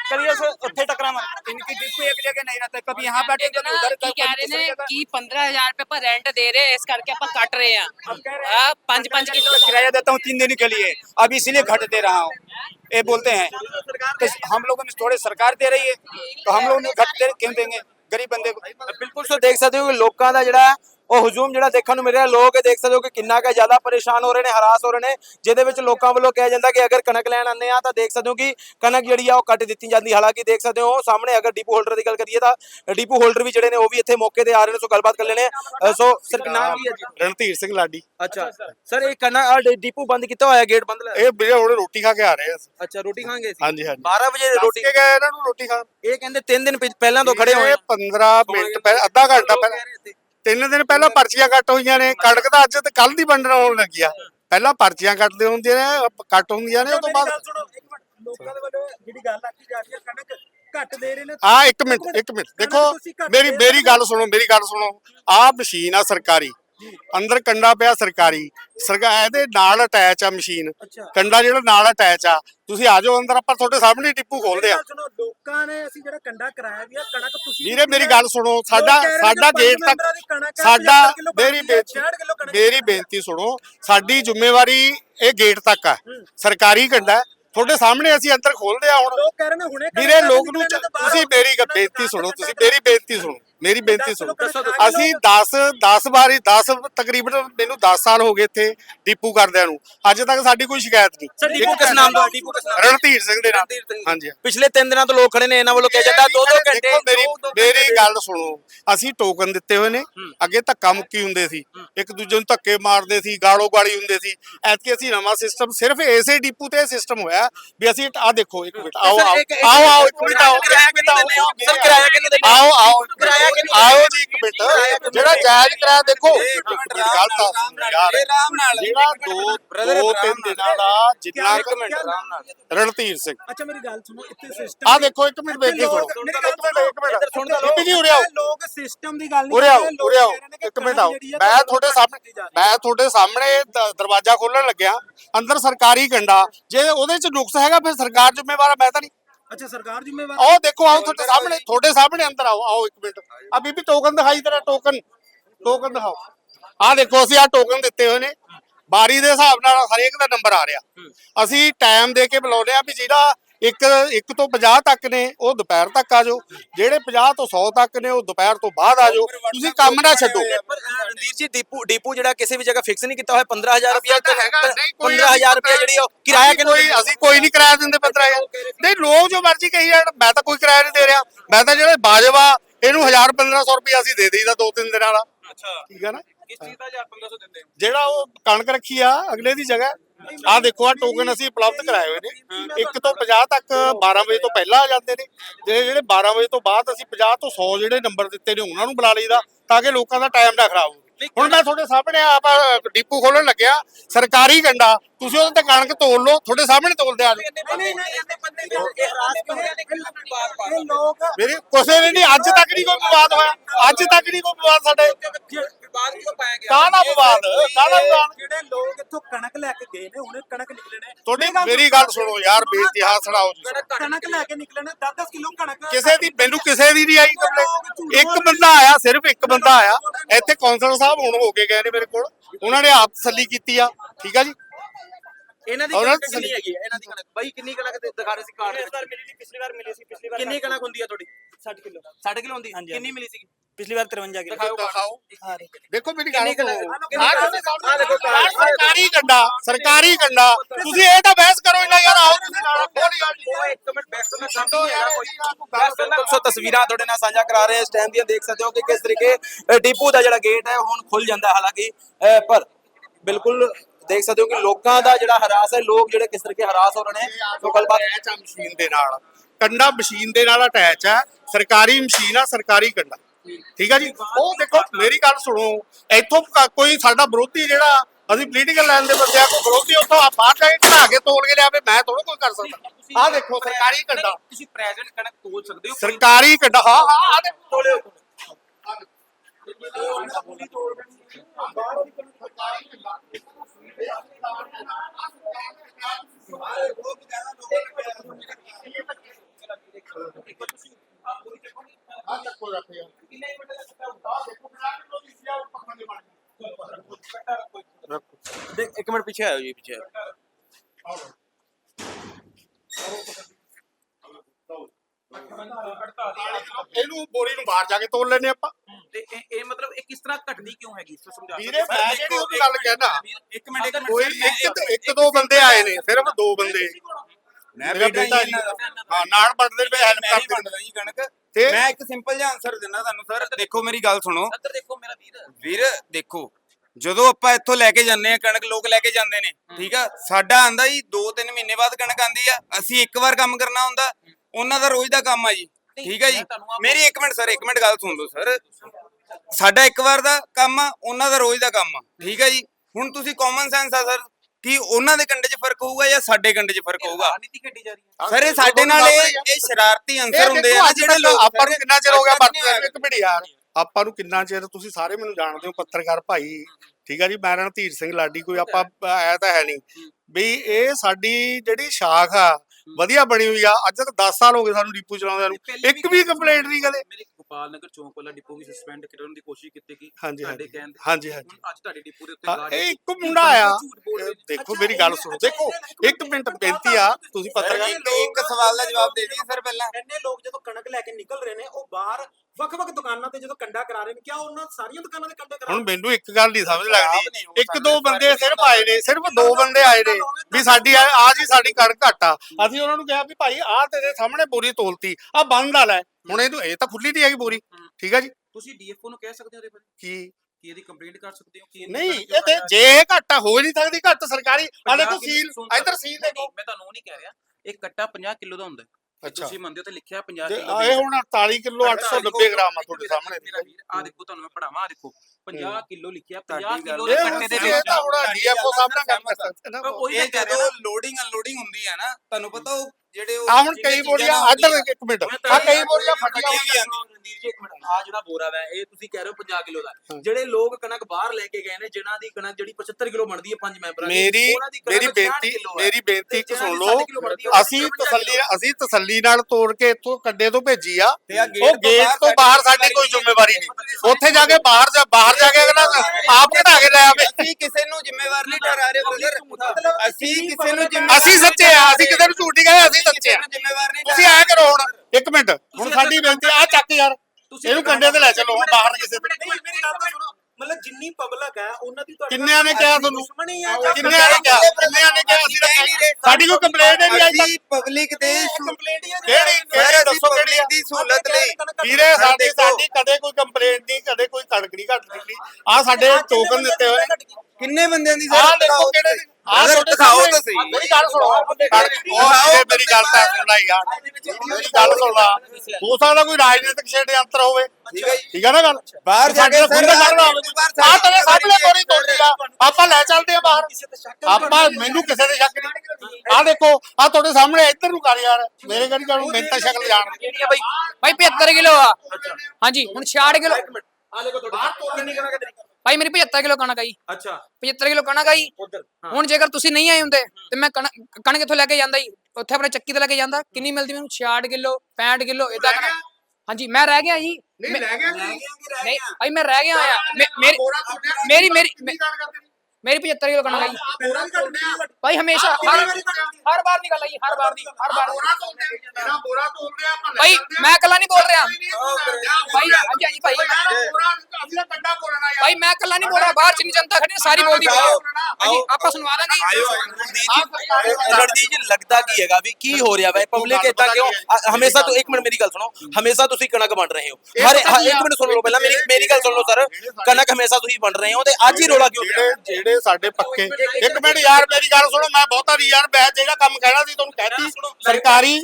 ਕਦੀ ਅਸੀਂ ਉੱਥੇ ਟੱਕਰਾਂ ਮਾਰਾਂਗੇ इनकी डिपो एक जगह नहीं रहता कभी यहाँ बैठे ਇਹਦੇ कभी ਨਾਲ उधर ਕੀ कभी ਕਹਿ ਰਹੇ दूसरी ਨੇ जगह। ਕਿ 15000 ਰੁਪਏ ਪਰ ਰੈਂਟ ਦੇ ਰਹੇ ਇਸ ਕਰਕੇ ਆਪਾਂ ਕੱਟ ਰਹੇ ਆ ਆ 5-5 ਕਿਲੋ किराया देता हूँ तीन दिन के लिए अब इसीलिए घट दे रहा हूँ ये बोलते हैं तो हम लोगों ने थोड़े सरकार दे रही है तो हम लोग ने घट दे क्यों देंगे गरीब बंदे को ਬਿਲਕੁਲ ਸੋ ਦੇਖ ਸਕਦੇ ਹੋ ਕਿ ਲੋਕਾਂ ਦਾ ਜਿਹੜਾ ਹੈ ਉਹ ਹਜੂਮ ਜਿਹੜਾ ਦੇਖਣ ਨੂੰ ਮਿਲ ਰਿਹਾ ਲੋਕ ਇਹ ਦੇਖ ਸਕਦੇ ਹੋ ਕਿ ਕਿੰਨਾ ਕੁ ਜ਼ਿਆਦਾ ਪਰੇਸ਼ਾਨ ਹੋ ਰਹੇ ਨੇ ਹਰਾਸ ਹੋ ਰਹੇ ਨੇ ਜਿਹਦੇ ਵਿੱਚ ਲੋਕਾਂ ਵੱਲੋਂ ਕਿਹਾ ਜਾਂਦਾ ਕਿ ਅਗਰ ਕਣਕ ਲੈਣ ਆਉਂਦੇ ਆ ਤਾਂ ਦੇਖ ਸਕਦੇ ਹੋ ਕਿ ਕਣਕ ਜਿਹੜੀ ਆ ਉਹ ਕੱਟ ਦਿੱਤੀ ਜਾਂਦੀ ਹਾਲਾਂਕਿ ਦੇਖ ਸਕਦੇ ਹੋ ਸਾਹਮਣੇ ਅਗਰ ਡੀਪੂ ਹੋਲਡਰ ਦੀ ਗੱਲ ਕਰੀਏ ਤਾਂ ਡੀਪੂ ਹੋਲਡਰ ਵੀ ਜਿਹੜੇ ਨੇ ਉਹ ਵੀ ਇੱਥੇ ਮੌਕੇ ਤੇ ਆ ਰਹੇ ਨੇ ਸੋ ਗੱਲਬਾਤ ਕਰ ਲੈਣੇ ਸੋ ਸਰ ਕੀ ਨਾਮ ਕੀ ਹੈ ਜੀ? ਰਣਧੀਰ ਸਿੰਘ ਲਾਡੀ। ਅੱਛਾ ਸਰ ਇਹ ਕਣਕ ਡੀਪੂ ਬੰਦ ਕੀਤਾ ਹੋਇਆ ਗੇਟ ਬੰਦ ਇਹ ਵੀਰੇ ਹੁਣ ਰੋਟੀ ਖਾ ਕੇ ਆ ਰਹੇ ਆ। ਅੱਛਾ ਰੋਟੀ ਖਾਂਗੇ ਹਾਂਜੀ ਹਾਂਜੀ। 12 ਵਜੇ ਰੋਟੀ ਕੇ ਗਏ ਇਹਨਾਂ ਨੂੰ ਰੋਟੀ ਖਾਣ। ਇਹ ਕਹਿੰਦੇ 3 ਦਿਨ ਪਹਿਲਾਂ ਤੋਂ ਖੜੇ ਹੋਏ। ਇਹ ਆ 15 ਮਿੰਟ ਪਹਿਲਾਂ ਅੱਧਾ ਘੰਟਾ ਪਹਿਲਾਂ। ਤਿੰਨ ਦਿਨ ਪਹਿਲਾਂ ਪਰਚੀਆਂ ਕੱਟ ਹੋਈਆਂ ਨੇ ਕਣਕ ਤਾਂ ਅੱਜ ਤੇ ਕੱਲ ਦੀ ਵੰਡਣ ਹੋਣ ਲੱਗੀ ਆ। ਪਹਿਲਾਂ ਪਰਚੀਆਂ ਕੱਟਦੇ ਹੁੰਦੀਆਂ ਨੇ ਕੱਟ ਹੁੰਦੀਆਂ ਨੇ ਉਸ ਤੋਂ ਬਾਅਦ ਲੋਕਾਂ ਦੇ ਵੱਲੋਂ ਜਿਹੜੀ ਗੱਲ ਆਖੀ ਜਾ ਰਹੀ ਹੈ ਕਣਕ ਘੱਟ ਦੇ ਰਹੇ ਨੇ। ਆ ਇੱਕ ਮਿੰਟ ਇੱਕ ਮਿੰਟ। ਦੇਖੋ ਮੇਰੀ ਮੇਰੀ ਗੱਲ ਸੁਣੋ ਮੇਰੀ ਗੱਲ ਸੁਣੋ। ਆ ਮਸ਼ੀਨ ਆ ਸਰਕਾਰੀ। ਅੰਦਰ ਕੰਡਾ ਪਿਆ ਸਰਕਾਰੀ। ਸਰਕਾਰ ਇਹਦੇ ਨਾਲ ਅਟੈਚ ਆ ਮਸ਼ੀਨ ਕੰਡਾ ਜਿਹੜਾ ਨਾਲ ਅਟੈਚ ਆ। ਤੁਸੀਂ ਆ ਜਾਓ ਅੰਦਰ ਆਪਾਂ ਤੁਹਾਡੇ ਸਾਹਮਣੇ ਟਿੱਪੂ ਖੋਲਦੇ ਆ। ਸੁਣੋ ਲੋਕਾਂ ਨੇ ਅਸੀਂ ਜਿਹੜਾ ਕੰਡਾ ਕਰਾਇਆ ਵੀ ਆ ਕਣਕ ਤੁਸੀਂ ਵੀਰੇ ਮੇਰੀ ਗੱਲ ਸੁਣੋ ਸਾਡਾ ਸਾਡਾ ਗੇਟ ਤੱਕ ਸਾਡਾ ਮੇਰੀ ਬੇਨਤੀ ਮੇਰੀ ਬੇਨਤੀ ਸੁਣੋ ਸਾਡੀ ਜ਼ਿੰਮੇਵਾਰੀ ਇਹ ਗੇਟ ਤੱਕ ਆ। ਸਰਕਾਰੀ ਕੰਡਾ। ਤੁਹਾਡੇ ਸਾਹਮਣੇ ਅਸੀਂ ਅੰਦਰ ਖੋਲਦੇ ਆ ਹੁਣ। ਲੋਕ ਕਹਿ ਰਹੇ ਨੇ ਹੁਣੇ ਵੀਰੇ ਲੋਕ ਨੂੰ ਤੁਸੀਂ ਮੇਰੀ ਬੇਨਤੀ ਸੁਣੋ ਤੁਸੀਂ ਮੇਰੀ ਬੇਨਤੀ ਸੁਣੋ। ਮੇਰੀ ਬੇਨਤੀ ਸੁਣੋ। ਦੱਸੋ, ਦੱਸੋ। ਅਸੀਂ 10 10 ਵਾਰੀ 10 ਤਕਰੀਬਨ ਮੈਨੂੰ 10 ਸਾਲ ਹੋ ਗਏ ਇੱਥੇ ਡੀਪੂ ਕਰਦਿਆਂ ਨੂੰ। ਅੱਜ ਤੱਕ ਸਾਡੀ ਕੋਈ ਸ਼ਿਕਾਇਤ ਨਹੀਂ। ਸਰ ਡੀਪੂ ਕਿਸ ਨਾਮ ਦਾ? ਡੀਪੂ ਕਿਸ ਨਾਮ ਦਾ? ਰਣਧੀਰ ਸਿੰਘ ਦੇ ਨਾਮ। ਹਾਂਜੀ। ਪਿਛਲੇ 3 ਦਿਨਾਂ ਤੋਂ ਲੋਕ ਖੜੇ ਨੇ ਇਹਨਾਂ ਵੱਲੋਂ ਕਿਹਾ ਜਾਂਦਾ ਦੋ ਦੋ ਘੰਟੇ ਦੇਖੋ ਮੇਰੀ ਦੋ- ਦੋ ਮੇਰੀ ਗੱਲ ਸੁਣੋ। ਅਸੀਂ ਟੋਕਨ ਦਿੱਤੇ ਹੋਏ ਨੇ। ਅੱਗੇ ਧੱਕਾ ਮੁੱਕੀ ਹੁੰਦੇ ਸੀ। ਇੱਕ ਦੂਜੇ ਨੂੰ ਧੱਕੇ ਮਾਰਦੇ ਸੀ ਗਾਲੋ ਗਾਲੀ ਹੁੰਦੇ ਸੀ। ਐਤਕੀ ਅਸੀਂ ਨਵਾਂ ਸਿਸਟਮ ਸਿਰਫ ਇਸੇ ਡੀਪੂ ਤੇ ਸਿਸਟਮ ਹੋਇਆ। ਵੀ ਅਸੀਂ ਆ ਦੇਖੋ ਇੱਕ ਮਿੰਟ ਆਓ ਆਓ। ਆਓ ਆਓ ਇੱਕ ਮਿੰਟ ਆਓ। ਕਿਰਾਇਆ ਕਿੰਨੇ ਦਿੰਦੇ ਹੋ? ਸਰ, ਕਿਰਾਇਆ ਕਿੰਨੇ ਦਿੰਦੇ ਹੋ? ਆਓ ਆਓ। ਇੱਕ ਕਿਰਾਇਆ ਆਓ ਜੀ ਇੱਕ ਮਿੰਟ। ਜਿਹੜਾ ਜਾਇਜ਼ ਕਿਰਾਇਆ ਦੇਖੋ। ਇੱਕ ਮਿੰਟ ਗੱਲ ਤਾਂ ਸੁਣੋ ਯਾਰ। ਆਰਾਮ ਨਾਲ ਜਿਹੜਾ ਦੋ ਦੋ ਤਿੰਨ ਦਿਨਾਂ ਦਾ ਜਿੰਨਾ ਕੁ ਆਰਾਮ ਨਾਲ। ਰਣਧੀਰ ਸਿੰਘ। ਅੱਛਾ ਮੇਰੀ ਗੱਲ ਸੁਣੋ ਇੱਥੇ ਸਿਸਟਮ ਆ ਦੇਖੋ ਇੱਕ ਮਿੰਟ ਬੇਨਤੀ ਸੁਣੋ। ਇੱਕ ਮਿੰਟ ਇੱਕ ਮਿੰਟ। ਬੀਬੀ ਜੀ ਉਰੇ ਆਓ। ਲੋਕ ਸਿਸਟਮ ਦੀ ਗੱਲ ਨਹੀਂ ਉਰੇ ਆਓ ਕਰ ਰਹੇ, ਲੋਕ ਉਰੇ ਆਓ। ਇੱਕ ਮਿੰਟ ਆਓ। ਆ ਮੈਂ ਤੁਹਾਡੇ ਸਾਹਮਣੇ ਮੈਂ ਤੁਹਾਡੇ ਸਾਹਮਣੇ ਦਰਵਾਜ਼ਾ ਖੋਲਣ ਲੱਗਿਆ। ਅੰਦਰ ਸਰਕਾਰੀ ਕੰਡਾ। ਜੇ ਉਹਦੇ ਚ ਨੁਕਸ ਹੈਗਾ ਫਿਰ ਸਰਕਾਰ ਜ਼ਿੰਮੇਵਾਰ ਹੈ ਮੈਂ ਤਾਂ ਨਹੀਂ ਅੱਛਾ ਸਰਕਾਰ ਜ਼ਿੰਮੇਵਾਰ ਆਓ ਦੇਖੋ ਆਓ ਤੁਹਾਡੇ ਸਾਹਮਣੇ ਤੁਹਾਡੇ ਸਾਹਮਣੇ ਅੰਦਰ ਆਓ। ਆਓ ਇੱਕ ਮਿੰਟ। ਆ ਬੀਬੀ ਟੋਕਨ ਦਿਖਾਈ ਤੇਰਾ ਟੋਕਨ ਟੋਕਨ ਦਿਖਾਓ। ਆ ਦੇਖੋ ਅਸੀਂ ਆ ਟੋਕਨ ਦਿੱਤੇ ਹੋਏ ਨੇ। ਬਾਰੀ ਦੇ ਹਿਸਾਬ ਨਾਲ ਹਰੇਕ ਦਾ ਨੰਬਰ ਆ ਰਿਹਾ। ਅਸੀਂ ਟਾਈਮ ਦੇ ਕੇ ਬੁਲਾਉਂਦੇ ਆ ਵੀ ਜਿਹੜਾ ਇੱਕ ਇੱਕ ਤੋਂ 50 ਤੱਕ ਨੇ ਉਹ ਦੁਪਹਿਰ ਤੱਕ ਆ ਜਾਓ। ਜਿਹੜੇ 50 ਤੋਂ 100 ਤੱਕ ਨੇ ਉਹ ਦੁਪਹਿਰ ਤੋਂ ਬਾਅਦ ਆ ਜਾਓ। ਤੁਸੀਂ ਕੰਮ ਨਾ ਛੱਡੋ। ਪਰ ਰਣਦੀਰ ਜੀ ਡੀਪੂ ਡੀਪੂ ਜਿਹੜਾ ਕਿਸੇ ਵੀ ਜਗ੍ਹਾ ਫਿਕਸ ਨਹੀਂ ਕੀਤਾ ਹੋਇਆ 15000 ਰੁਪਏ ਤਾਂ ਹੈਗਾ, ਨਹੀਂ ਕੋਈ 15000 ਰੁਪਏ ਜਿਹੜੀ ਉਹ ਕਿਰਾਇਆ ਅਸੀਂ ਕੋਈ ਅਸੀਂ ਕੋਈ ਨਹੀਂ ਕਿਰਾਇਆ ਦਿੰਦੇ 15000 ਨਹੀਂ ਲੋਕ ਜੋ ਮਰਜ਼ੀ ਕਹੀ ਜਾਣ ਮੈਂ ਤਾਂ ਕੋਈ ਕਿਰਾਇਆ ਨਹੀਂ ਦੇ ਰਿਹਾ। ਮੈਂ ਤਾਂ ਜਿਹੜੇ ਬਾਜਵਾ ਇਹਨੂੰ 1000 1500 ਰੁਪਏ ਅਸੀਂ ਦੇ ਦੇਈਦਾ ਦੋ ਤਿੰਨ ਦਿਨਾਂ ਦਾ ਅੱਛਾ। ਠੀਕ ਹੈ ਨਾ? ਕਿਸ ਚੀਜ਼ ਦਾ 1000 1500 ਦਿੰਦੇ? ਹੋ ਜਿਹੜਾ ਉਹ ਕਣਕ ਰੱਖੀ ਆ ਅਗਲੇ ਦੀ ਜਗ੍ਹਾ। ਆ ਦੇਖੋ ਆ ਟੋਕਨ ਅਸੀਂ ਉਪਲਬਧ ਕਰਾਏ ਹੋਏ ਨੇ। 1 ਤੋਂ 50 ਤੱਕ 12 ਵਜੇ ਤੋਂ ਪਹਿਲਾਂ ਆ ਜਾਂਦੇ ਨੇ। ਜਿਹੜੇ ਜਿਹੜੇ 12 ਵਜੇ ਤੋਂ ਬਾਅਦ ਅਸੀਂ 50 ਤੋਂ 100 ਜਿਹੜੇ ਨੰਬਰ ਦਿੱਤੇ ਨੇ ਉਹਨਾਂ ਨੂੰ ਬੁਲਾ ਲਈਦਾ ਤਾਂ ਕਿ ਲੋਕਾਂ ਦਾ ਟਾਈਮ ਨਾ ਖਰਾਬ ਹੋਵੇ। ਹੁਣ ਮੈਂ ਤੁਹਾਡੇ ਸਾਹਮਣੇ ਆਪ ਡੀਪੂ ਖੋਲਣ ਲੱਗਿਆ। ਸਰਕਾਰੀ ਗੰਡਾ ਤੁਸੀਂ ਉਹਦੇ ਤੇ ਕਣਕ ਤੋਲ ਲਓ ਤੁਹਾਡੇ ਸਾਹਮਣੇ ਤੋਲਦੇ ਆ ਮੇਰੀ ਕਿਸੇ ਨਹੀਂ ਅੱਜ ਤੱਕ ਨਹੀਂ ਕੋਈ ਵਿਵਾਦ ਹੋਇਆ। ਅੱਜ ਤੱਕ ਨਹੀਂ ਕੋਈ ਵਿਵਾਦ ਸਾਡੇ। ਬਾਤ ਕਿਉਂ ਪਾਇਆ ਗਿਆ। ਕਾਹਦਾ ਵਿਵਾਦ? ਕਾਹਦਾ ਵਿਵਾਦ? ਜਿਹੜੇ ਲੋਕ ਇੱਥੋਂ ਕਣਕ ਲੈ ਕੇ ਗਏ ਨੇ ਉਹਨੇ ਕਣਕ ਨਿਕਲੇ ਨੇ। ਤੁਹਾਡੀ ਮੇਰੀ ਗੱਲ ਸੁਣੋ ਯਾਰ ਬੇਇੱਜ਼ਤੀ ਹਾਂ ਸੁਣਾਓ ਕਣਕ ਲੈ ਕੇ ਨਿਕਲੇ ਨੇ 10-10 ਕਿਲੋ ਕਣਕ ਕਿਸੇ ਦੀ ਮੈਨੂੰ ਕਿਸੇ ਦੀ ਨਹੀਂ ਆਈ ਕੰਪਲੇਂਟ ਇੱਕ ਬੰਦਾ ਆਇਆ ਸਿਰਫ ਇੱਕ ਬੰਦਾ ਆਇਆ। ਇੱਥੇ ਕੌਂਸਲਰ ਸਾਹਿਬ ਹੁਣ ਹੋ ਕੇ ਗਏ ਨੇ ਮੇਰੇ ਕੋਲ। ਉਹਨਾਂ ਨੇ ਆਪ ਤਸੱਲੀ ਕੀਤੀ ਆ। ਠੀਕ ਆ ਜੀ? ਇਹਨਾਂ ਦੀ ਕਣਕ ਕਿੰਨੀ ਹੈਗੀ ਹੈ? ਇਹਨਾਂ ਦੀ ਕਣਕ। ਬਾਈ ਕਿੰਨੀ ਕਣਕ ਤੇ ਦਿਖਾ ਰਹੇ ਸੀ ਕਾਰਡ ਇਸ ਵਾਰ ਮਿਲੀ ਪਿਛਲੀ ਵਾਰ ਮਿਲੀ ਸੀ ਪਿਛਲੀ ਵਾਰ ਕਿੰਨੀ ਕਣਕ ਹੁੰਦੀ ਹੈ ਤੁਹਾਡੀ? 60 ਕਿਲੋ। 60 ਕਿਲੋ ਹੁੰਦੀ। ਕਿੰਨੀ ਮਿਲੀ ਸੀ ਪਿਛਲੀ ਵਾਰ 53 ਕਿਲੋ ਦਿਖਾਓ ਦਿਖਾਓ। ਦੇਖੋ। ਮੇਰੀ ਗੱਲ ਸੁਣੋ। ਆਹ ਦੇਖੋ ਸਰਕਾਰੀ ਕੰਡਾ ਸਰਕਾਰੀ ਕੰਡਾ। ਤੁਸੀਂ ਇਹ ਤਾਂ ਬਹਿਸ ਕਰੋ ਨਾ ਯਾਰ ਆਓ ਤੁਸੀਂ ਨਾਲ ਕੋਈ ਗੱਲ ਨਹੀਂ। ਇੱਕ ਮਿੰਟ ਬੈਕ ਤੋਂ ਛੱਡੋ ਯਾਰ ਕੋਈ। ਸੋ ਤਸਵੀਰਾਂ ਤੁਹਾਡੇ ਨਾਲ ਸਾਂਝਾ ਕਰਾ ਰਹੇ ਹਾਂ। ਇਸ ਟਾਈਮ ਦੀਆਂ ਦੇਖ ਸਕਦੇ ਹੋ ਕਿ ਕਿਸ ਤਰੀਕੇ ਡੀਪੂ ਦਾ ਜਿਹੜਾ ਗੇਟ ਹੈ ਹੁਣ ਖੁੱਲ ਜਾਂਦਾ ਹੈ। ਹਾਲਾਂਕਿ ਪਰ ਬਿਲਕੁਲ ਦੇਖ ਸਕਦੇ ਹੋ ਕਿ ਲੋਕਾਂ ਦਾ ਜਿਹੜਾ ਹਰਾਸ ਹੈ ਲੋਕ ਜਿਹੜੇ ਕਿਸ ਤਰੀਕੇ ਹਰਾਸ ਹੋ ਰਹੇ ਨੇ ਸੋ ਗੱਲਬਾਤ ਮਸ਼ੀਨ ਦੇ ਨਾਲ। ਕੰਡਾ ਮਸ਼ੀਨ ਦੇ ਨਾਲ ਅਟੈਚ ਆ ਸਰਕਾਰੀ ਮਸ਼ੀਨ ਆ ਸਰਕਾਰੀ ਕੰਡਾ। ਠੀਕ ਆ ਜੀ? ਉਹ ਦੇਖੋ ਮੇਰੀ ਗੱਲ ਸੁਣੋ। ਇੱਥੋਂ ਕੋਈ ਸਾਡਾ ਵਿਰੋਧੀ ਜਿਹੜਾ ਅਸੀਂ ਪੋਲੀਟੀਕਲ ਲਾਈਨ ਦੇ ਬੰਦੇ ਆ ਕੋਈ ਵਿਰੋਧੀ ਉੱਥੋਂ ਆ ਬਾਹਰ ਜਾ ਕੇ ਘੜਾ ਕੇ ਤੋੜ ਕੇ ਲਿਆਵੇ ਮੈਂ ਥੋੜਾ ਕੋਈ ਕਰ ਸਕਦਾ। ਆਹ ਦੇਖੋ ਸਰਕਾਰੀ ਕੰਡਾ। ਤੁਸੀਂ ਪ੍ਰੈਜ਼ੈਂਟ ਕਣਕ ਤੋਲ ਸਕਦੇ ਹੋ। ਸਰਕਾਰੀ ਕੰਡਾ ਹਾਂ ਹਾਂ ਆਹ ਦੇਖੋ। ਇੱਕ ਮਿੰਟ ਪਿੱਛੇ ਆਇਓ ਜੀ ਪਿੱਛੇ। ਇਹਨੂੰ ਬੋਰੀ ਨੂੰ ਬਾਹਰ ਜਾ ਕੇ ਤੋੜ ਲੈਨੇ ਆਪਾਂ। ਤੇ ਇਹ ਇਹ ਮਤਲਬ ਇਹ ਕਿਸ ਤਰ੍ਹਾਂ ਘਟਦੀ ਕਿਉਂ ਹੈਗੀ ਸੋ ਸਮਝਾ ਵੀਰੇ ਮੈਂ ਜਿਹੜੀ ਉਹਦੀ ਗੱਲ ਕਹਿਣਾ? ਇੱਕ ਮਿੰਟ ਇੱਕ ਕੋਈ ਇੱਕ ਇੱਕ ਦੋ ਬੰਦੇ ਆਏ ਨੇ ਸਿਰਫ ਦੋ ਬੰਦੇ। ਮੈਂ ਮੇਰਾ ਬੇਟਾ ਜੀ ਹਾਂ ਨਾਲ ਪੜਦੇ ਪਏ ਹੈਲਪ ਮੈਂ ਹੀ ਕਰਦੇ ਵੰਡਦਾ ਜੀ ਕਣਕ। ਤੇ ਮੈਂ ਇੱਕ ਸਿੰਪਲ ਜਿਹਾ ਆਨਸਰ ਦਿੰਦਾ ਤੁਹਾਨੂੰ ਸਰ ਦੇਖੋ ਮੇਰੀ ਗੱਲ ਸੁਣੋ। ਇੱਧਰ ਦੇਖੋ ਮੇਰਾ ਵੀਰ। ਵੀਰ ਦੇਖੋ ਜਦੋਂ ਆਪਾਂ ਇੱਥੋਂ ਲੈ ਕੇ ਜਾਂਦੇ ਆ ਕਣਕ ਲੋਕ ਲੈ ਕੇ ਜਾਂਦੇ ਨੇ ਠੀਕ ਆ? ਸਾਡਾ ਆਂਦਾ ਜੀ 2-3 ਮਹੀਨੇ ਬਾਅਦ ਕਣਕ ਆਂਦੀ ਆ ਅਸੀਂ ਇੱਕ ਵਾਰ ਕੰਮ ਕਰਨਾ ਹੁੰਦਾ ਉਹਨਾਂ ਦਾ ਰੋਜ਼ ਦਾ ਕੰਮ ਆ ਜੀ ਠੀਕ ਆ ਜੀ? ਮੇਰੀ ਇੱਕ ਮਿੰਟ ਸਰ ਇੱਕ ਮਿੰਟ ਗੱਲ ਸੁਣ ਲਓ ਸਰ ਸਾਡਾ ਇੱਕ ਵਾਰ ਦਾ ਕੰਮ ਆ ਉਹਨਾਂ ਦਾ ਰੋਜ਼ ਦਾ ਕੰਮ ਆ ਠੀਕ ਆ ਜੀ? ਹੁਣ ਤੁਸੀਂ ਕਾਮਨ ਸੈਂਸ ਆ ਸਰ ਕਿ ਉਹਨਾਂ ਦੇ ਕੰਡੇ 'ਚ ਫ਼ਰਕ ਹੋਊਗਾ ਜਾਂ ਸਾਡੇ ਕੰਡੇ 'ਚ ਫ਼ਰਕ ਹੋਊਗਾ? ਰਾਜਨੀਤੀ ਖੇਡੀ ਜਾ ਰਹੀ ਹੈ। ਸਰ ਇਹ ਸਾਡੇ ਨਾਲ ਇਹ ਇਹ ਸ਼ਰਾਰਤੀ ਅੰਸਰ ਹੁੰਦੇ ਆ ਜਿਹੜੇ ਲੋਕ ਆਪਾਂ ਨੂੰ ਕਿੰਨਾ ਚਿਰ ਹੋ ਗਿਆ? ਵਰਤਦੇ ਇੱਕ ਮਿੰਟ ਯਾਰ। ਆਪਾਂ ਨੂੰ ਕਿੰਨਾ ਚਿਰ ਤੁਸੀਂ ਸਾਰੇ ਮੈਨੂੰ ਜਾਣਦੇ ਹੋ ਪੱਤਰਕਾਰ ਭਾਈ। ਠੀਕ ਆ ਜੀ ਮੈਂ ਰਣਧੀਰ ਸਿੰਘ ਲਾਡੀ ਕੋਈ ਆਪਾਂ ਆਇਆ ਤਾਂ ਹੈ ਨਹੀਂ। ਵੀ ਇਹ ਸਾਡੀ ਜਿਹੜੀ ਸ਼ਾਖ ਆ ਵਧੀਆ ਬਣੀ ਹੋਈ ਆ। ਅੱਜ ਤੱਕ 10 ਸਾਲ ਹੋ ਗਏ ਸਾਨੂੰ ਡਿਪੂ ਚਲਾਉਂਦਿਆਂ ਨੂੰ। ਇੱਕ ਵੀ ਕੰਪਲੇਂਟ ਨਹੀਂ ਕਦੇ। ਗੋਪਾਲ ਨਗਰ ਚੌਂਕ ਵਾਲਾ ਡਿਪੋ ਵੀ ਸਸਪੈਂਡ ਕਰਨ ਦੀ ਕੋਸ਼ਿਸ਼ ਕੀਤੀ ਗਈ। ਹਾਂਜੀ ਤੁਹਾਡੇ ਹਾਂਜੀ ਕਹਿਣ ਤੇ ਹਾਂਜੀ ਹਾਂਜੀ। ਹੁਣ ਅੱਜ ਤੁਹਾਡੇ ਡਿਪੋ ਦੇ ਉੱਤੇ ਹਾਂ, ਇਹ। ਇੱਕ ਮੁੰਡਾ ਆਇਆ। ਝੂਠ ਬੋਲ ਰਹੇ ਨੇ। ਦੇਖੋ ਮੇਰੀ ਗੱਲ ਸੁਣੋ। ਦੇਖੋ ਇੱਕ ਮਿੰਟ ਬੇਨਤੀ ਆ ਤੁਸੀਂ ਪੱਤਰਕਾਰ ਇੱਕ ਸਵਾਲ ਦਾ ਜਵਾਬ ਦੇ ਦਈਏ ਸਰ ਪਹਿਲਾਂ। ਇੰਨੇ ਲੋਕ ਜਦੋਂ ਕਣਕ ਲੈ ਕੇ ਨਿਕਲ ਰਹੇ ਨੇ ਉਹ ਬਾਹਰ ਵੱਖ-ਵੱਖ ਦੁਕਾਨਾਂ ਤੇ ਜਦੋਂ ਕੰਡਾ ਕਰਾ ਰਹੇ ਨੇ ਕਿਆ ਉਹਨਾਂ ਸਾਰੀਆਂ ਦੁਕਾਨਾਂ ਦੇ ਕੰਡੇ ਕਰਾ ਹੁਣ ਮੈਨੂੰ ਇੱਕ ਗੱਲ ਨਹੀਂ ਸਮਝ ਲੱਗਦੀ। ਇੱਕ ਦੋ ਬੰਦੇ ਸਿਰਫ ਆਏ ਨੇ ਸਿਰਫ ਦੋ ਬੰਦੇ ਆਏ ਨੇ ਵੀ ਸਾਡੀ ਆ ਆਹ ਜੀ ਸਾਡੀ ਕਣਕ ਘੱਟ ਆ। ਅਸੀਂ ਉਹਨਾਂ ਨੂੰ ਕਿਹਾ ਵੀ ਭਾਈ ਆਹ ਤੇਰੇ ਸਾਹਮਣੇ ਬੋਰੀ ਤੋਲਤੀ ਆ ਬੰਦ ਵਾਲਾ ਹੁਣ ਇਹ ਇਹ ਤਾਂ ਖੁੱਲੀ ਨਹੀਂ ਹੈਗੀ ਬੋਰੀ ਠੀਕ ਆ ਜੀ? ਤੁਸੀਂ ਡੀਐਫਓ ਨੂੰ ਕਹਿ ਸਕਦੇ ਹੋ ਇਹਦੇ ਬਾਰੇ? ਕੀ? ਕਿ ਇਹਦੀ ਕੰਪਲੇਂਟ ਕਰ ਸਕਦੇ ਹੋ? ਕਿ ਨਹੀਂ ਇਹ ਤੇ ਜੇ ਇਹ ਘੱਟ ਆ, ਹੋ ਹੀ ਨਹੀਂ ਸਕਦੀ ਘੱਟ ਸਰਕਾਰੀ ਆ ਦੇਖੋ ਸੀਲ ਇੱਧਰ ਸੀਲ ਦੇਖੋ। ਮੈਂ ਤੁਹਾਨੂੰ ਉਹ ਨਹੀਂ ਕਹਿ ਰਿਹਾ ਇੱਕ ਕੱਟਾ 50 ਕਿਲੋ ਦਾ ਹੁੰਦਾ। ਹੈ। ਅੱਛਾ। ਤੁਸੀਂ ਮੰਨਦੇ ਹੋ ਤੇ ਲਿਖਿਆ 50 ਜੇ ਕਿਲੋ ਇਹ ਹੁਣ 48 ਕਿਲੋ 890 ਗ੍ਰਾਮ ਆ ਤੁਹਾਡੇ ਸਾਹਮਣੇ। ਆ ਦੇਖੋ ਤੁਹਾਨੂੰ ਮੈਂ ਪੜਾਵਾਂ ਆ ਦੇਖੋ। 50 ਕਿਲੋ ਲਿਖਿਆ 50 ਤੁਹਾਡੀ ਕਿਲੋ ਗੱਲ ਦੇ ਇਹ ਕੱਟੇ ਦੇ ਇਹ ਤਾਂ ਹੁਣ ਡੀਐਫਓ ਸਾਹਿਬ ਨਾਲ ਗੱਲ ਕਰ ਸਕਦੇ ਨਾ ਉਹੀ ਇਹ ਤਾਂ ਕਹਿ ਰਿਹਾ ਜਦੋਂ ਨਾ। ਲੋਡਿੰਗ ਅਨਲੋਡਿੰਗ ਹੁੰਦੀ ਹੈ ਨਾ ਤੁਹਾਨੂੰ ਪਤਾ ਉਹ ਜਿਹੜੇ ਉਹ ਆ ਹੁਣ ਕਈ ਬੋਰੀਆਂ ਨਾ ਹੁੰਦੀਆਂ, ਇੱਕ ਮਿੰਟ। ਆ ਕਈ ਬੋਰੀਆਂ ਫਟੀਆਂ ਵੀ ਹੋਈਆਂ। ਆਉਂਦੀਆਂ। ਰਣਧੀਰ ਜੀ ਇੱਕ ਮਿੰਟ। ਆ ਜਿਹੜਾ ਬੋਰਾ ਵਾ ਇਹ ਤੁਸੀਂ ਕਹਿ ਰਹੇ ਹੋ 50 ਕਿਲੋ ਦਾ। ਜਿਹੜੇ ਲੋਕ ਕਣਕ ਬਾਹਰ ਲੈ ਕੇ ਗਏ ਨੇ ਜਿਨ੍ਹਾਂ ਦੀ ਕਣਕ ਜਿਹੜੀ 75 ਕਿਲੋ ਬਣਦੀ ਹੈ ਪੰਜ ਮੈਂਬਰਾਂ ਦੀ ਮੇਰੀ ਉਹਨਾਂ ਦੀ ਕਣਕ ਮੇਰੀ 60 ਬੇਨਤੀ। ਮੇਰੀ ਬੇਨਤੀ ਇੱਕ ਸੁਣ ਲਓ। 60 ਕਿੱਲੋ ਬਣਦੀ ਹੈ, ਅਸੀਂ ਉਹ 55 ਤਸੱਲੀ। ਅਸੀਂ ਤਸੱਲੀ ਨਾਲ ਤੋੜ ਕੇ ਇੱਥੋਂ ਕੱਡੇ ਤੋਂ ਭੇਜੀ ਆ। ਉਹ ਤੋਂ ਗੇਟ ਤੋਂ ਬਾਹਰ ਸਾਡੀ ਕੋਈ ਜ਼ਿੰਮੇਵਾਰੀ ਨਹੀਂ। ਉੱਥੇ ਜਾ ਕੇ ਬਾਹਰ ਜਾ ਬਾਹਰ ਜਾ ਕੇ ਅਗਲਾ ਆਪ ਘਟਾ ਕੇ ਲੈ ਆਵੇ। ਅਸੀਂ ਕਿਸੇ ਨੂੰ ਜ਼ਿੰਮੇਵਾਰ ਨਹੀਂ ਠਹਿਰਾ ਰਹੇ ਬ੍ਰਦਰ ਅਸੀਂ ਕਿਸੇ ਨੂੰ ਅਸੀਂ ਸੱਚੇ ਆ ਅਸੀਂ ਕਿਸੇ ਨੂੰ ਝੂਠ ਨਹੀਂ ਕਹਿੰਦੇ ਅਸੀਂ ਸੱਚੇ ਆ ਜ਼ਿੰਮੇਵਾਰ ਨਹੀਂ ਤੁਸੀਂ ਐ ਕਰੋ ਹੁਣ ਇੱਕ ਮਿੰਟ। ਹੁਣ ਸਾਡੀ ਬੇਨਤੀ ਆ ਚੱਕ ਯਾਰ। ਇਹਨੂੰ ਕੰਡੇ ਤੇ ਲੈ ਚੱਲੋ ਹੁਣ ਬਾਹਰ ਕਿਸੇ ਤੇ। ਨਹੀਂ, ਮੇਰੀ ਗੱਲ ਤਾਂ ਸੁਣੋ। ਮਤਲਬ ਜਿੰਨੀ ਪਬਲਿਕ ਹੈ ਉਹਨਾਂ ਦੀ ਤੁਹਾਡੇ ਕਿੰਨਿਆਂ ਨੇ ਕਿਹਾ ਤੁਹਾਨੂੰ? ਦੁਸ਼ਮਣੀ ਆ ਕਿੰਨਿਆਂ ਨੇ ਕਿਹਾ? ਕਿੰਨਿਆਂ ਨੇ ਕਿਹਾ ਅਸੀਂ ਤਾਂ ਕਹਿ- ਸਾਡੀ ਕੋਈ ਕੰਪਲੇਂਟ ਹੀ ਨਹੀਂ ਆਈ ਤੱਕ ਅਸੀਂ ਪਬਲਿਕ ਦੇ ਕੰਪਲੇਂਟ ਹੀ ਆ ਕਿਹੜੀ ਸਰ ਕਿਹੜੀ ਅਸੀਂ ਦੱਸੋ ਕਿਹੜੀ ਆ? ਪਬਲਿਕ ਦੀ ਸਹੂਲਤ ਲਈ? ਵੀਰੇ ਸਾਡੀ ਕਦੇ ਕੋਈ ਕੰਪਲੇਂਟ ਨਹੀਂ ਕਦੇ ਕੋਈ ਕਣਕ ਨਹੀਂ ਘੱਟ ਆ ਸਾਡੇ ਟੋਕਨ ਦਿੱਤੇ ਹੋਏ ਕਿੰਨੇ ਬੰਦਿਆਂ ਦੀ ਆਹ ਦੇਖੋ ਕਿਹੜੇ ਆਹ Brother, ਦਿਖਾਓ ਤਾਂ ਸਹੀ। ਮੇਰੀ ਗੱਲ ਸੁਣੋ। ਉਹ ਆਓ ਮੇਰੀ ਗੱਲ ਤਾਂ ਸੁਣ। ਲੈ ਯਾਰ ਮੇਰੀ ਗੱਲ ਸੁਣ। ਲਾ ਹੋ ਸਕਦਾ ਕੋਈ ਰਾਜਨੀਤਿਕ ਛੇੜਯੰਤਰ ਹੋਵੇ। ਠੀਕ ਹੈ ਜੀ। ਠੀਕ ਹੈ ਨਾ ਗੱਲ? ਬਾਹਰ ਜਾ ਕੇ ਸਾਡੇ ਸਰ, ਗੁੰਡਾ ਕਰਨਾ ਬਾਹਰ ਹੋਵੇ ਆ ਤੇਰੇ ਸਾਹਮਣੇ ਕੋਰੀ ਤੋੜੀ ਆ। ਆਪਾਂ ਲੈ ਚੱਲਦੇ ਆ ਬਾਹਰ। ਆਪਾਂ ਮੈਨੂੰ ਕਿਸੇ ਦੇ ਸ਼ੱਕ ਨਹੀਂ। ਆ ਦੇਖੋ ਆ ਤੁਹਾਡੇ ਸਾਹਮਣੇ ਇੱਧਰ ਨੂੰ ਕਰ ਯਾਰ। ਮੇਰੇ ਘਰੀ ਕਾਨੂੰ ਮੈਂ ਤਾਂ ਸ਼ਕਲ ਜਾਣ ਕਿਹੜੀ ਆ ਬਾਈ ਬਾਈ 75 ਕਿਲੋ ਆ। ਹਾਂਜੀ ਹੁਣ 66 ਕਿਲੋ। ਆ ਦੇਖੋ ਤੁਹਾਡੇ ਕਿੰਨੀ ਕਣਕ ਬਾਈ ਮੇਰੀ 75 ਕਿਲੋ ਕਣਕ ਆਈ। ਅੱਛਾ। 75 ਕਿਲੋ ਕਣਕ ਆਈ। ਉਧਰ ਹੁਣ ਜੇਕਰ ਤੁਸੀਂ ਨਹੀਂ ਆਏ ਹੁੰਦੇ ਤੇ ਮੈਂ ਕਣਕ ਕਣਕ ਇੱਥੋਂ ਲੈ ਕੇ ਜਾਂਦਾ ਹੀ ਉੱਥੇ ਆਪਣੇ ਚੱਕੀ ਤੇ ਲੈ ਕੇ ਜਾਂਦਾ। ਕਿੰਨੀ ਮਿਲਦੀ ਮੈਨੂੰ? 66 ਕਿਲੋ 65 ਕਿਲੋ ਇਦਾਂ ਕਣਕ। ਹਾਂਜੀ ਮੈਂ ਰਹਿ ਗਿਆ ਜੀ। ਨਹੀਂ ਲੈ ਗਿਆ ਨਹੀਂ? ਭਾਈ ਮੈਂ ਰਹਿ ਗਿਆ ਆ ਮੇਰੀ ਮੇਰੀ ਮੇਰੀ ਮੇ- ਮੇਰੀ 75 ਕਿਲੋ ਕਣਕ ਆਈ। ਪੂਰਾ ਤੋੜਿਆ ਭਾਈ ਹਮੇਸ਼ਾ ਹਰ ਹਰ ਵਾਰ ਦੀ ਗੱਲ ਆਈ ਹਰ ਵਾਰ ਦੀ ਹਰ ਵਾਰ ਬੋਰਾ ਤੋੜਿਆ ਮੇਰਾ ਬੋਰਾ ਤੋੜਿਆ ਆਪਾਂ ਲੈ ਭਾਈ ਆ। ਮੈਂ ਇਕੱਲਾ ਨਹੀਂ ਬੋਲ ਰਿਹਾ। ਭਾਈ ਹਾਂਜੀ, ਹਾਂਜੀ, ਭਾਈ। ਅਸੀਂ ਤਾਂ ਕੰਡਾ ਬੋਲਣਾ ਯਾਰ। ਭਾਈ ਮੈਂ ਇਕੱਲਾ ਨਹੀਂ ਬੋਲ ਰਿਹਾ ਬਾਹਰ ਜਿੰਨੀ ਜਨਤਾ ਖੜੀ ਹੈ, ਸਾਰੀ ਬੋਲਦੀ ਹਾਂਜੀ ਆਪਾਂ ਸੁਣਵਾ ਦਾਂਗੇ। ਰਣਜੀਤ ਜੀ। ਲੱਗਦਾ ਕੀ ਹੈਗਾ ਵੀ ਕੀ ਹੋ ਰਿਹਾ ਵਾ? ਪਬਲਿਕ ਇਦਾਂ ਕਿਉਂ? ਹਮੇਸ਼ਾ ਤੋਂ ਇੱਕ ਮਿੰਟ ਮੇਰੀ ਗੱਲ ਸੁਣੋ। ਹਮੇਸ਼ਾ ਤੁਸੀਂ ਕਣਕ ਵੰਡ ਰਹੇ ਹੋ। ਹਰ ਹ- ਇੱਕ ਮਿੰਟ ਸੁਣ ਲਓ ਪਹਿਲਾਂ। ਮੇਰੀ ਮੇਰੀ ਗੱਲ ਸੁਣ ਲਓ ਸਰ। ਕਣਕ ਹਮੇਸ਼ਾ ਤੁਸੀਂ ਵੰਡ ਰਹੇ ਹੋ ਤੇ ਅੱਜ ਹੀ ਰੋਲਾ ਕਿਉਂ ਜਿਹੜੇ ਜਿਹੜੇ ਸਾਡੇ ਪੱਕੇ। ਇੱਕ ਮਿੰਟ ਯਾਰ ਮੇਰੀ ਗੱਲ ਸੁਣੋ ਮੈਂ ਬਹੁਤਾ ਨਹੀਂ ਯਾਰ ਮੈਂ ਜਿਹੜਾ ਕੰਮ ਕਹਿਣਾ ਸੀ ਤੁਹਾਨੂੰ ਕਹਿਤੀ ਸਰਕਾਰੀ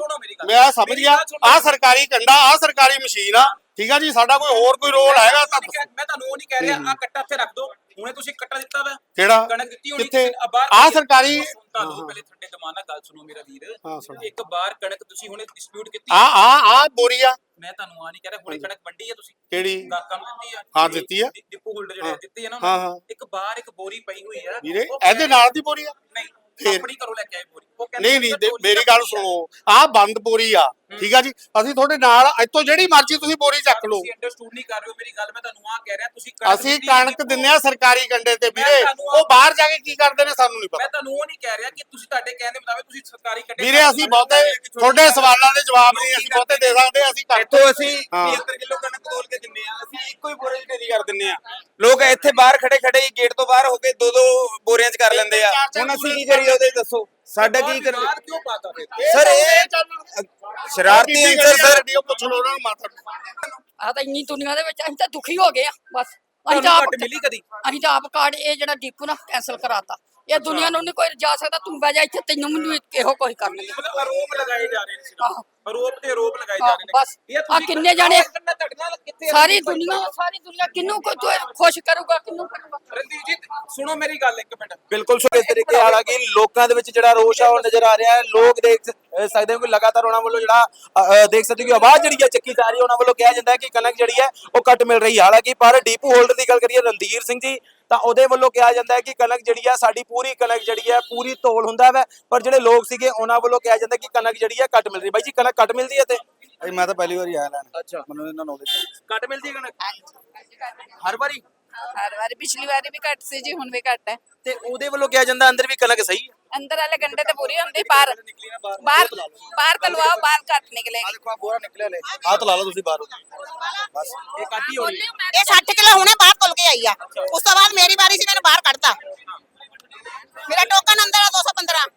ਮੈਂ ਸਮਝ ਗਿਆ। ਆ ਸਰਕਾਰੀ ਕੰਡਾ ਆ ਸਰਕਾਰੀ ਮਸ਼ੀਨ ਆ ਠੀਕ ਆ ਜੀ? ਸਾਡਾ ਕੋਈ ਹੋਰ ਕੋਈ ਰੋਲ ਹੈਗਾ ਤਾਂ। ਮੈਂ ਤੁਹਾਨੂੰ ਉਹ ਨਹੀਂ ਕਹਿ ਰਿਹਾ ਆ ਕੱਟਾ ਇੱਥੇ ਰੱਖ ਦਿਓ। ਹੁਣੇ ਤੁਸੀਂ ਕੱਟਾ ਦਿੱਤਾ ਵਾ। ਕਿਹੜਾ? ਕਣਕ ਦਿੱਤੀ ਹੋਣੀ ਕਿੱਥੇ? ਆ ਸਰਕਾਰੀ ਸੁਣਤਾ ਦੋ ਪਹਿਲੇ ਠੰਡੇ ਦਿਮਾਗ ਨਾਲ ਗੱਲ ਸੁਣੋ ਮੇਰਾ ਵੀਰ। ਹਾਂ ਸੁਣੋ। ਇੱਕ ਬਾਰ ਕਣਕ ਤੁਸੀਂ ਹੁਣੇ ਡਿਸਪਿਊਟ ਕੀਤੀ? ਆ ਆ ਆ ਬੋਰੀ ਆ। ਮੈਂ ਤੁਹਾਨੂੰ ਆ ਨਹੀਂ ਕਹਿ ਰਿਹਾ ਹੁਣੇ ਕਣਕ ਵੰਡੀ ਹੈ ਤੁਸੀਂ। ਕਿਹੜੀ? ਗਾਕਾਂ ਨੂੰ ਦਿੱਤੀ ਆ। ਹਾਂ, ਦਿੱਤੀ ਆ। ਡਿ- ਡਿਪੂ ਹੋਲਡਰ ਜਿਹੜੇ ਹਾਂ। ਦਿੱਤੀ ਆ ਨਾ ਹਾਂ, ਉਹਨਾਂ ਨੂੰ। ਹਾਂ। ਇੱਕ ਬਾਹਰ ਇੱਕ ਬੋਰੀ ਪਈ ਹੋਈ ਆ। ਵੀਰੇ ਉਹ ਇਹਦੇ ਨਾਲ ਦੀ ਬੋਰੀ ਆ? ਨਹੀਂ ਫੇਰ? ਆਪਣੀ ਘਰੋਂ ਲੈ ਕੇ ਆਏ ਬੋਰੀ। ਉਹ ਕਹਿੰਦੇ ਨਹੀਂ ਨਹੀਂ ਸਰ ਦੇ- ਬੋਰੀ ਮੇਰੀ ਤਾਂ ਗੱਲ ਬੋਰੀ ਆ। ਸੁਣੋ। ਆ ਬੰਦ ਬੋਰੀ ਆ। ਠੀਕ ਆ ਜੀ? ਅਸੀਂ ਤੁਹਾਡੇ ਨਾਲ ਇੱਥੋਂ ਜਿਹੜੀ ਮਰਜ਼ੀ ਤੁਸੀਂ ਬੋਰੀ ਚੱਕ ਲਓ। ਤੁਸੀਂ ਅੰਡਰਸਟੂਡ ਨਹੀਂ ਕਰ ਰਹੇ ਹੋ ਮੇਰੀ ਗੱਲ ਮੈਂ ਤੁਹਾਨੂੰ ਆ ਕਹਿ ਰਿਹਾ ਤੁਸੀਂ ਅਸੀਂ ਕਣਕ ਦਿੰਨੇ ਆ ਸਰਕਾਰੀ ਕੰਡੇ ਤੇ ਮੈਂ ਵੀਰੇ। ਉਹ ਬਾਹਰ ਜਾ ਕੇ ਕੀ ਕਰਦੇ ਨੇ ਸਾਨੂੰ ਨਹੀਂ ਮੈਂ ਪਤਾ। ਤੁਹਾਨੂੰ ਉਹ ਨਹੀਂ ਕਹਿ ਰਿਹਾ ਕਿ ਤੁਸੀਂ ਤੁਹਾਡੇ ਕਹਿਣ ਦੇ ਮੁਤਾਬਿਕ ਤੁਸੀਂ ਸਰਕਾਰੀ ਕੱਢੇ ਵੀਰੇ ਅਸੀਂ ਬਹੁਤੇ ਤੁਹਾਡੇ ਸਵਾਲਾਂ ਦੇ ਜਵਾਬ ਨਹੀਂ ਅਸੀਂ ਬਹੁਤੇ ਦੇ ਸਕਦੇ ਅਸੀਂ ਇੱਥੋਂ ਅਸੀਂ ਹਾਂ। 75 ਕਿਲੋ ਕਣਕ ਤੋਲ ਕੇ ਦਿੰਨੇ ਆ ਅਸੀਂ ਇੱਕੋ ਹੀ ਬੋਰੇ 'ਚ ਢੇਰੀ ਕਰ ਦਿੰਨੇ ਆ ਲੋਕ ਇੱਥੇ ਬਾਹਰ ਖੜੇ ਖੜੇ ਹੀ ਗੇਟ ਤੋਂ ਬਾਹਰ ਹੋ ਕੇ ਦੋ ਦੋ ਬੋਰਿਆਂ 'ਚ ਕਰ ਲੈਂਦੇ ਆ। ਹੁਣ ਅਸੀਂ ਕੀ ਕਰੀਏ ਉਹਦੇ ਦੱਸੋ। ਸਾਡਾ ਕੀ ਕਿਉਂ ਪਾਤਾ ਫਿਰ। ਸਰ ਇਹ ਸ਼ਰਾਰਤੀ ਅੰਸਰ ਸਰ। ਪੁੱਛ ਲਓ ਉਹਨਾਂ ਨੂੰ ਮਾਤਾ ਆ ਤਾਂ ਇੰਨੀ ਦੁਨੀਆ ਦੇ ਵਿੱਚ ਅਸੀਂ ਤਾਂ ਦੁਖੀ ਹੋ ਗਏ ਆ ਬਸ। ਅਸੀਂ ਤਾਂ ਤੁਹਾਨੂੰ ਆਪ ਮਿਲੀ ਕਦੀ? ਅਸੀਂ ਤਾਂ ਆਪ ਕਾਰਡ ਇਹ ਜਿਹੜਾ ਡੀਪੂ ਨਾ ਕੈਨਸਲ ਕਰਾਤਾ। ਇਹ ਦੁਨੀਆ ਨੂੰ ਨਹੀਂ ਕੋਈ ਜਾ ਸਕਦਾ ਤੂੰ ਬਹਿ ਜਾ ਇੱਥੇ ਤੈਨੂੰ ਮੈਨੂੰ ਇਹੋ ਕੁਝ ਕਰਨਗੇ ਮਤਲਬ ਆਰੋਪ ਲਗਾਏ ਜਾ ਰਹੇ ਨੇ ਸਿਰਫ। ਆਰੋਪ ਤੇ ਆਰੋਪ ਲਗਾਏ ਜਾ ਰਹੇ ਨੇ। ਬਸ। ਤੁਸੀਂ ਕਿੰਨੇ ਜਾਣੇ- ਸਾਰੀ? ਦੁਨੀਆ ਸਾਰੀ ਦੁਨੀਆ ਕਿੰਨੂੰ ਕੋ ਤੂੰ ਖੁਸ਼ ਕਰੂਗਾ ਕਿੰਨੂੰ ਕਰੂਗਾ? ਰਣਜੀਤ ਜੀ ਸੁਣੋ ਮੇਰੀ ਗੱਲ ਇੱਕ ਮਿੰਟ। ਬਿਲਕੁਲ ਸੋ ਇਸ ਤਰੀਕੇ ਹਾਲਾਂਕਿ ਲੋਕਾਂ ਦੇ ਵਿੱਚ ਜਿਹੜਾ ਰੋਸ਼ ਆ ਉਹ ਨਜ਼ਰ ਆ ਰਿਹਾ ਹੈ। ਲੋਕ ਦੇਖ ਸਕਦੇ ਹੋ ਕਿ ਲਗਾਤਾਰ ਉਹਨਾਂ ਵੱਲੋਂ ਜਿਹੜਾ ਦੇਖ ਸਕਦੇ ਹੋ ਕਿ ਆਵਾਜ਼ ਜਿਹੜੀ ਹੈ ਚੱਕੀ ਜਾ ਰਹੀ ਹੈ ਉਹਨਾਂ ਵੱਲੋਂ ਕਿਹਾ ਜਾਂਦਾ ਹੈ ਕਿ ਕਣਕ ਜਿਹੜੀ ਹੈ ਉਹ ਘੱਟ ਮਿਲ ਰਹੀ ਹੈ। ਹਾਲਾਂਕਿ ਪਰ ਡੀਪੂ ਹੋਲਡਰ ਦੀ ਗੱਲ ਕਰੀਏ ਰਣਧੀਰ ਸਿੰਘ ਜੀ ਤਾਂ ਉਹਦੇ ਵੱਲੋਂ ਕਿਹਾ ਜਾਂਦਾ ਹੈ ਕਿ ਕਣਕ ਜਿਹੜੀ ਹੈ ਸਾਡੀ ਪੂਰੀ ਕਣਕ ਜਿਹੜੀ ਹੈ ਪੂਰੀ ਤੋਲ ਹੁੰਦਾ ਹੈ ਪਰ ਜਿਹੜੇ ਲੋਕ ਸੀਗੇ ਉਹਨਾਂ ਵੱਲੋਂ ਕਿਹਾ ਜਾਂਦਾ ਕਿ ਕਣਕ ਜਿਹੜੀ ਹੈ ਘੱਟ ਮਿਲ ਰਹੀ ਬਾਈ ਜੀ ਕਣਕ ਘੱਟ ਮਿਲਦੀ ਹੈ ਤੇ ਮੈਂ ਤਾਂ ਪਹਿਲੀ ਵਾਰੀ ਆਇਆ ਲੈਣ। ਅੱਛਾ। ਮੈਨੂੰ ਇਹਨਾਂ ਨੌਲੇਜ ਘੱਟ ਮਿਲਦੀ ਹੈ ਕਣਕ? ਹਰ ਵਾਰੀ? ਹਰ ਵਾਰੀ ਪਿਛਲੀ ਵਾਰੀ ਵੀ ਘੱਟ ਸੀ ਜੀ ਹੁਣ ਵੀ ਘੱਟ ਹੈ। ਤੇ ਉਹਦੇ ਵੱਲੋਂ ਕਿਹਾ ਜਾਂਦਾ ਅੰਦਰ ਵੀ ਕਣਕ ਸਹੀ ਹੈ? ਅੰਦਰ ਵਾਲੇ ਗੰਡੇ ਤੇ ਪੂਰੀ ਹੁੰਦੀ ਬਾਹਰ ਬਾਹਰ। ਬਾਹਰ ਤਲਵਾਓ ਬਾਹਰ ਘੱਟ ਨਿਕਲੇਗੀ ਦੇਖੋ ਆ ਬੋਰਾ ਨਿਕਲਿਆ ਲੈ। ਆ ਤਾਂ ਲਾ ਲਓ ਤੁਸੀਂ ਬਾਹਰੋਂ ਬਸ ਇਹ ਕੱਟ ਹੀ ਇਹ 60 ਕਿਲੋ ਹੁਣੇ ਬਾਹਰ ਤੁਲ ਕੇ ਆਈ ਆ। ਉਸ ਤੋਂ ਬਾਅਦ ਮੇਰੀ ਵਾਰੀ ਸੀ ਮੈਨੂੰ ਬਾਹਰ ਕੱਢਤਾ। ਮੇਰਾ ਟੋਕਨ ਅੰਦਰ ਆ 215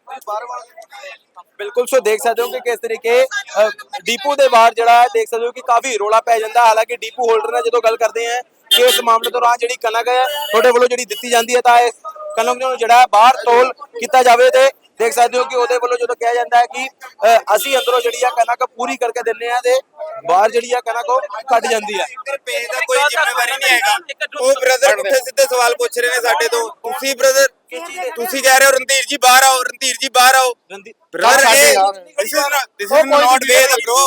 ਬਿਲਕੁਲ ਸੋ ਦੇਖ ਸਕਦੇ ਹੋ ਕਿ ਕਿਸ ਤਰੀਕੇ ਡੀਪੂ ਦੇ ਬਾਹਰ ਜਿਹੜਾ ਹੈ ਦੇਖ ਸਕਦੇ ਹੋ ਕਿ ਕਾਫੀ ਰੋਲਾ ਪੈ ਜਾਂਦਾ। ਹਾਲਾਂਕਿ ਡੀਪੂ ਹੋਲਡਰ ਨਾਲ ਜਦੋਂ ਗੱਲ ਕਰਦੇ ਆ ਕਿ ਇਸ ਮਾਮਲੇ ਦੌਰਾਨ ਜਿਹੜੀ ਕਣਕ ਹੈ ਤੁਹਾਡੇ ਵੱਲੋਂ ਜਿਹੜੀ ਦਿੱਤੀ ਜਾਂਦੀ ਹੈ ਤਾਂ ਇਸ ਕਣਕ ਨੂੰ ਜਿਹੜਾ ਬਾਹਰ ਤੋਲ ਕੀਤਾ ਜਾਵੇ ਤੇ ਦੇਖ ਸਕਦੇ ਹੋ ਕਿ ਉਹਦੇ ਵੱਲੋਂ ਜਦੋਂ ਕਿਹਾ ਜਾਂਦਾ ਹੈ ਕਿ ਅਸੀਂ ਅੰਦਰੋਂ ਜਿਹੜੀ ਆ ਕਣਕ ਪੂਰੀ ਕਰਕੇ ਦਿੰਨੇ ਆ ਤੇ ਬਾਹਰ ਜਿਹੜੀ ਆ ਕਣਕ ਉਹ ਕੱਟ ਜਾਂਦੀ ਦਾ ਕੋਈ ਜ਼ਿੰਮੇਵਾਰੀ ਨਹੀਂ ਹੈਗੀ। ਉਹ ਬ੍ਰਦਰ ਪੁੱਠੇ ਸਿੱਧੇ ਸਵਾਲ ਪੁੱਛ ਰਹੇ ਨੇ ਸਾਡੇ ਤੋਂ। ਤੁਸੀਂ ਬ੍ਰਦਰ ਤੁਸੀਂ ਕਹਿ ਰਹੇ ਹੋ ਰਣਧੀਰ ਜੀ ਬਾਹਰ ਆਓ ਰਣਧੀਰ ਜੀ ਬਾਹਰ ਆਓ। ਬ੍ਰਦਰ ਇਹ is not way the bro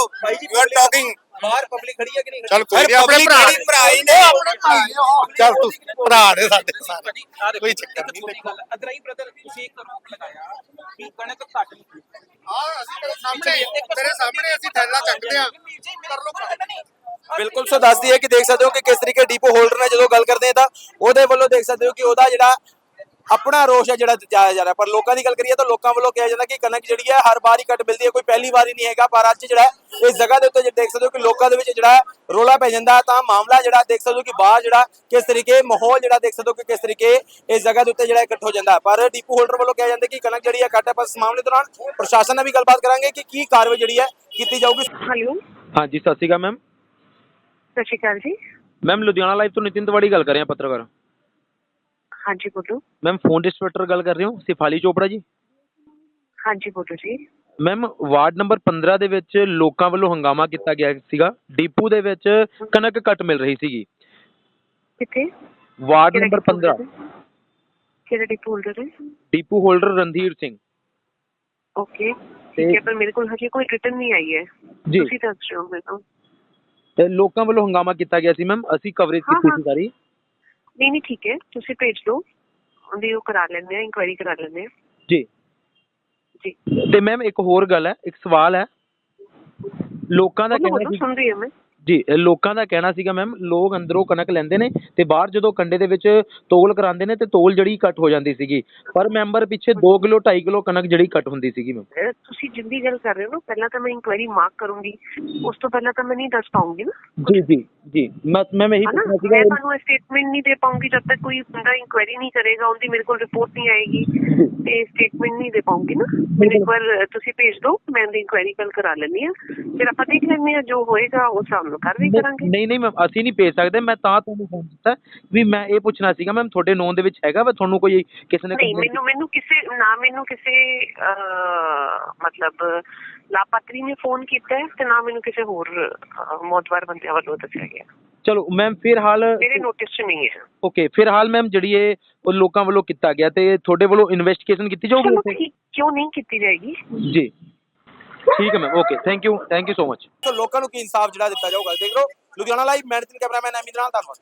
you are talking ਬਾਹਰ ਪਬਲਿਕ ਖੜੀ ਹੈ ਕਿ ਨਹੀਂ ਚੱਲ ਕੋਈ ਨਹੀਂ ਆਪਣੇ public ਭਰਾ ਕਿਹੜੀ ਭਰਾ ਹੀ ਨੇ। ਚੱਲ ਤੂੰ ਭਰਾ ਨੇ ਸਾਡੇ ਸਾਰੇ। ਕੋਈ ਚੱਕਰ ਨਹੀਂ ਦੇਖੋ। ਅਦਰਾਈ ਬ੍ਰਦਰ ਤੁਸੀਂ ਇੱਕ ਰੋਕ ਲਗਾਇਆ ਕਿ ਕਣਕ ਘੱਟ ਨਿਕਲੀ ਆ ਅਸੀਂ ਤੇਰੇ ਸਾਹਮਣੇ ਤੇਰੇ ਸਾਹਮਣੇ ਅਸੀਂ ਥੈਲਾ ਚੱਕਦੇ ਆ ਬਿਲਕੁਲ ਸੋ ਦੱਸਦੀ ਹੈ ਕਿ ਦੇਖ ਸਕਦੇ ਹੋ ਕਿ ਕਿਸ ਤਰੀਕੇ ਡੀਪੋ ਹੋਲਡਰ ਨਾਲ ਜਦੋਂ ਗੱਲ ਕਰਦੇ ਆ ਤਾਂ ਉਹਦੇ ਵੱਲੋਂ ਦੇਖ ਸਕਦੇ ਹੋ ਕਿ ਉਹਦਾ ਜਿਹੜਾ ਆਪਣਾ ਰੋਸ਼ ਹੈ ਜਿਹੜਾ ਜਾਇਆ ਜਾ ਰਿਹਾ। ਪਰ ਲੋਕਾਂ ਦੀ ਗੱਲ ਕਰੀਏ ਤਾਂ ਲੋਕਾਂ ਵੱਲੋਂ ਕਿਹਾ ਜਾਂਦਾ ਕਿ ਕਣਕ ਜਿਹੜੀ ਹੈ ਹਰ ਵਾਰ ਹੀ ਘੱਟ ਮਿਲਦੀ ਹੈ ਕੋਈ ਪਹਿਲੀ ਵਾਰ ਹੀ ਨਹੀਂ ਹੈਗਾ। ਪਰ ਅੱਜ ਜਿਹੜਾ ਇਸ ਜਗ੍ਹਾ ਦੇ ਉੱਤੇ ਜੇ ਦੇਖ ਸਕਦੇ ਹੋ ਕਿ ਲੋਕਾਂ ਦੇ ਵਿੱਚ ਜਿਹੜਾ ਰੋਲਾ ਪੈ ਜਾਂਦਾ ਤਾਂ ਮਾਮਲਾ ਜਿਹੜਾ ਦੇਖ ਸਕਦੇ ਹੋ ਕਿ ਬਾਹਰ ਜਿਹੜਾ ਕਿਸ ਤਰੀਕੇ ਮਾਹੌਲ ਜਿਹੜਾ ਦੇਖ ਸਕਦੇ ਹੋ ਕਿ ਕਿਸ ਤਰੀਕੇ ਇਸ ਜਗ੍ਹਾ ਦੇ ਉੱਤੇ ਜਿਹੜਾ ਇਕੱਠ ਹੋ ਜਾਂਦਾ। ਪਰ ਡੀਪੂ ਹੋਲਡਰ ਵੱਲੋਂ ਕਿਹਾ ਜਾਂਦਾ ਕਿ ਕਣਕ ਜਿਹੜੀ ਹੈ ਘੱਟ ਹੈ। ਪਰ ਇਸ ਮਾਮਲੇ ਦੌਰਾਨ ਪ੍ਰਸ਼ਾਸਨ ਨਾਲ ਵੀ ਗੱਲਬਾਤ ਕਰਾਂਗੇ ਕਿ ਕੀ ਕਾਰਵਾਈ ਜਿਹੜੀ ਹੈ ਕੀਤੀ ਜਾਊਗੀ। ਹੈਲੋ। ਹਾਂਜੀ ਸਤਿ ਸ਼੍ਰੀ ਅਕਾਲ ਮੈਮ। ਸਤਿ ਸ਼੍ਰੀ ਅਕਾਲ ਜੀ। ਮੈਮ ਲੁਧਿਆਣਾ ਲਾਈਵ ਤੋਂ ਨਿਤਿਨ ਤਵਾੜੀ ਗੱਲ ਕਰ ਰਹੇ ਹਾਂ ਪੱਤਰਕਾਰ। ਹਾਂਜੀ ਬੋਲੋ। ਮੈਮ ਫੋਨ ਇੰਸਪੈਕਟਰ ਗੱਲ ਕਰ ਰਹੇ ਹੋ? ਸਿਫਾਲੀ ਚੋਪੜਾ ਜੀ? ਹਾਂਜੀ ਬੋਲੋ ਜੀ। ਮੈਮ ਵਾਰਡ ਨੰਬਰ 15 ਦੇ ਵਿੱਚ ਲੋਕਾਂ ਵੱਲੋਂ ਹੰਗਾਮਾ ਕੀਤਾ ਗਿਆ ਸੀਗਾ। ਡੀਪੂ ਦੇ ਵਿੱਚ ਕਣਕ ਘੱਟ ਮਿਲ ਰਹੀ ਸੀਗੀ। ਕਿੱਥੇ? ਵਾਰਡ ਨੰਬਰ ਡਿਪੂ 15 ਹੋਲਡਰ ਹੈ? ਕਿਹੜਾ ਡਿਪੂ ਹੋਲਡਰ ਹੈ depot holder Randhir Singh. Okay ਠੀਕ ਹੈ ਪਰ ਮੇਰੇ ਕੋਲ ਹਜੇ ਕੋਈ ਰਿਟਰਨ ਨਹੀਂ ਆਈ ਹੈ। ਜੀ। ਤੁਸੀਂ ਦੱਸ ਰਹੇ ਹੋ ਮੈਨੂੰ ਤੇ ਲੋਕਾਂ ਵੱਲੋਂ ਹੰਗਾਮਾ ਕੀਤਾ ਗਿਆ ਸੀ ਮੈਮ ਅਸੀਂ ਕਵਰੇਜ ਕੀਤੀ। ਸੀ ਸਾਰੀ। ਨਹੀਂ ਨਹੀਂ ਠੀਕ ਹੈ। ਤੁਸੀਂ ਭੇਜ ਦਿਓ। ਉਹਦੀ ਉਹ ਕਰਾ ਲੈਂਦੇ ਆ ਇਨਕੁਆਇਰੀ ਕਰਾ ਲੈਂਦੇ ਆ ਜੀ। ਜੀ। ਤੇ ਮੈਮ ਇੱਕ ਹੋਰ ਗੱਲ ਹੈ ਇੱਕ ਸਵਾਲ ਹੈ। ਲੋਕਾਂ ਦਾ ਸੀ ਸੁਣ ਰਹੀ ਹਾਂ ਮੈਂ। ਜੀ ਲੋਕਾਂ ਦਾ ਕਹਿਣਾ ਸੀਗਾ ਮੈਮ ਲੋਕ ਅੰਦਰੋਂ ਕਣਕ ਲੈਂਦੇ ਨੇ ਤੇ ਬਾਹਰ ਜਦੋਂ ਕੰਡੇ ਦੇ ਵਿੱਚ ਤੋਲ ਕਰਾਉਂਦੇ ਨੇ ਤੇ ਤੋਲ ਜਿਹੜੀ ਕੱਟ ਹੋ ਜਾਂਦੀ ਸੀਗੀ। ਪਰ ਮੈਂਬਰ ਪਿੱਛੇ 2 ਕਿਲੋ 2.5 ਕਿਲੋ ਕਣਕ ਜਿਹੜੀ ਕੱਟ ਹੁੰਦੀ ਸੀਗੀ ਮੈਮ ਤੁਸੀਂ ਜਿੰਦੀ ਗੱਲ ਕਰ ਰਹੇ ਹੋ ਨਾ ਪਹਿਲਾਂ ਤਾਂ ਮੈਂ ਇਨਕੁਆਇਰੀ ਮਾਰਕ ਕਰੂੰਗੀ। ਉਸ ਤੋਂ ਪਹਿਲਾਂ ਤਾਂ ਮੈਂ ਨਹੀਂ ਦੱਸ ਪਾਉਂਗੀ ਨਾ। ਜੀ ਜੀ ਜੀ। ਮੈਂ ਮੈਂ ਇਹੀ ਪੁੱਛਣਾ ਸੀਗਾ ਮੈਂ ਤੁਹਾਨੂੰ ਸਟੇਟਮੈਂਟ ਨਹੀਂ ਦੇ ਪਾਉਂਗੀ ਜਦ ਤੱਕ ਕੋਈ ਬੰਦਾ ਇਨਕੁਆਇਰੀ ਨਹੀਂ ਕਰੇਗਾ ਉਹਦੀ ਮੇਰੇ ਕੋਲ ਰਿਪੋਰਟ ਨਹੀਂ ਆਏਗੀ। ਤੇ ਸਟੇਟਮੈਂਟ ਨਹੀਂ ਦੇ ਪਾਉਂਗੀ ਨਾ। ਮੈਨੂੰ ਇੱਕ ਵਾਰ ਤੁਸੀਂ ਭੇਜ ਦਿਓ ਮੈਂ ਉਹਦੀ ਇਨਕੁਆਇਰੀ ਕੱਲ ਕਰਾ ਲੈਂਦੀ ਆ ਫਿਰ ਆਪਾਂ ਦੇਖ ਲੈਂਦੇ ਆ ਜੋ ਹੋਏਗਾ ਉਸ ਹਿਸਾਬ ਨਾਲ ਕਾਰਵਾਈ ਕਰਾਂਗੇ? ਨਹੀਂ ਨਹੀਂ ਮੈਮ ਅਸੀਂ ਨਹੀਂ ਭੇਜ ਸਕਦੇ। ਮੈਂ ਤਾਂ ਤੁਹਾਨੂੰ ਫੋਨ ਕੀਤਾ ਵੀ ਮੈਂ ਇਹ ਪੁੱਛਣਾ ਸੀਗਾ ਮੈਮ ਤੁਹਾਡੇ ਨੋਨ ਦੇ ਵਿੱਚ ਹੈਗਾ ਵਾ? ਤੁਹਾਨੂੰ ਕੋਈ ਕਿਸੇ ਨੇ ਨਹੀਂ ਮੈਨੂੰ ਮੈਨੂੰ ਕਿਸੇ ਨਾ ਮੈਨੂੰ ਕਿਸੇ ਮਤਲਬ ਲਾਪਾਤਰੀ ਨੇ ਫੋਨ ਕੀਤਾ ਤੇ ਨਾ ਮੈਨੂੰ ਕਿਸੇ ਹੋਰ ਮੌਤਵਾਰ ਬੰਦਿਆਂ ਵੱਲੋਂ ਦੱਸਿਆ ਗਿਆ। ਚਲੋ ਮੈਮ ਫਿਲਹਾਲ ਮੇਰੇ ਨੋਟਿਸ 'ਚ ਨਹੀਂ ਹੈ। ਓਕੇ ਫਿਲਹਾਲ ਮੈਮ ਜਿਹੜੀ ਇਹ ਉਹ ਲੋਕਾਂ ਵੱਲੋਂ ਕੀਤਾ ਗਿਆ ਤੇ ਤੁਹਾਡੇ ਵੱਲੋਂ ਇਨਵੈਸਟੀਗੇਸ਼ਨ ਕੀਤੀ ਜਾਊਗੀ ਕਿਉਂ ਨਹੀਂ ਕੀਤੀ ਜਾਏਗੀ? ਜੀ। ਠੀਕ ਹੈ ma'am okay thank you thank you so much so ਲੋਕਾਂ ਨੂੰ ਕੀ ਇਨਸਾਫ ਜਿਹੜਾ ਦਿੱਤਾ ਜਾਊਗਾ, ਦੇਖ ਲਓ, ਲੁਧਿਆਣਾ ਲਾਈਵ ਮੈਂ ਨਿਤਿਨ ਕੈਮਰਾਮੈਨ ਅਮਿਤ ਨਾਲ ਧੰਨਵਾਦ।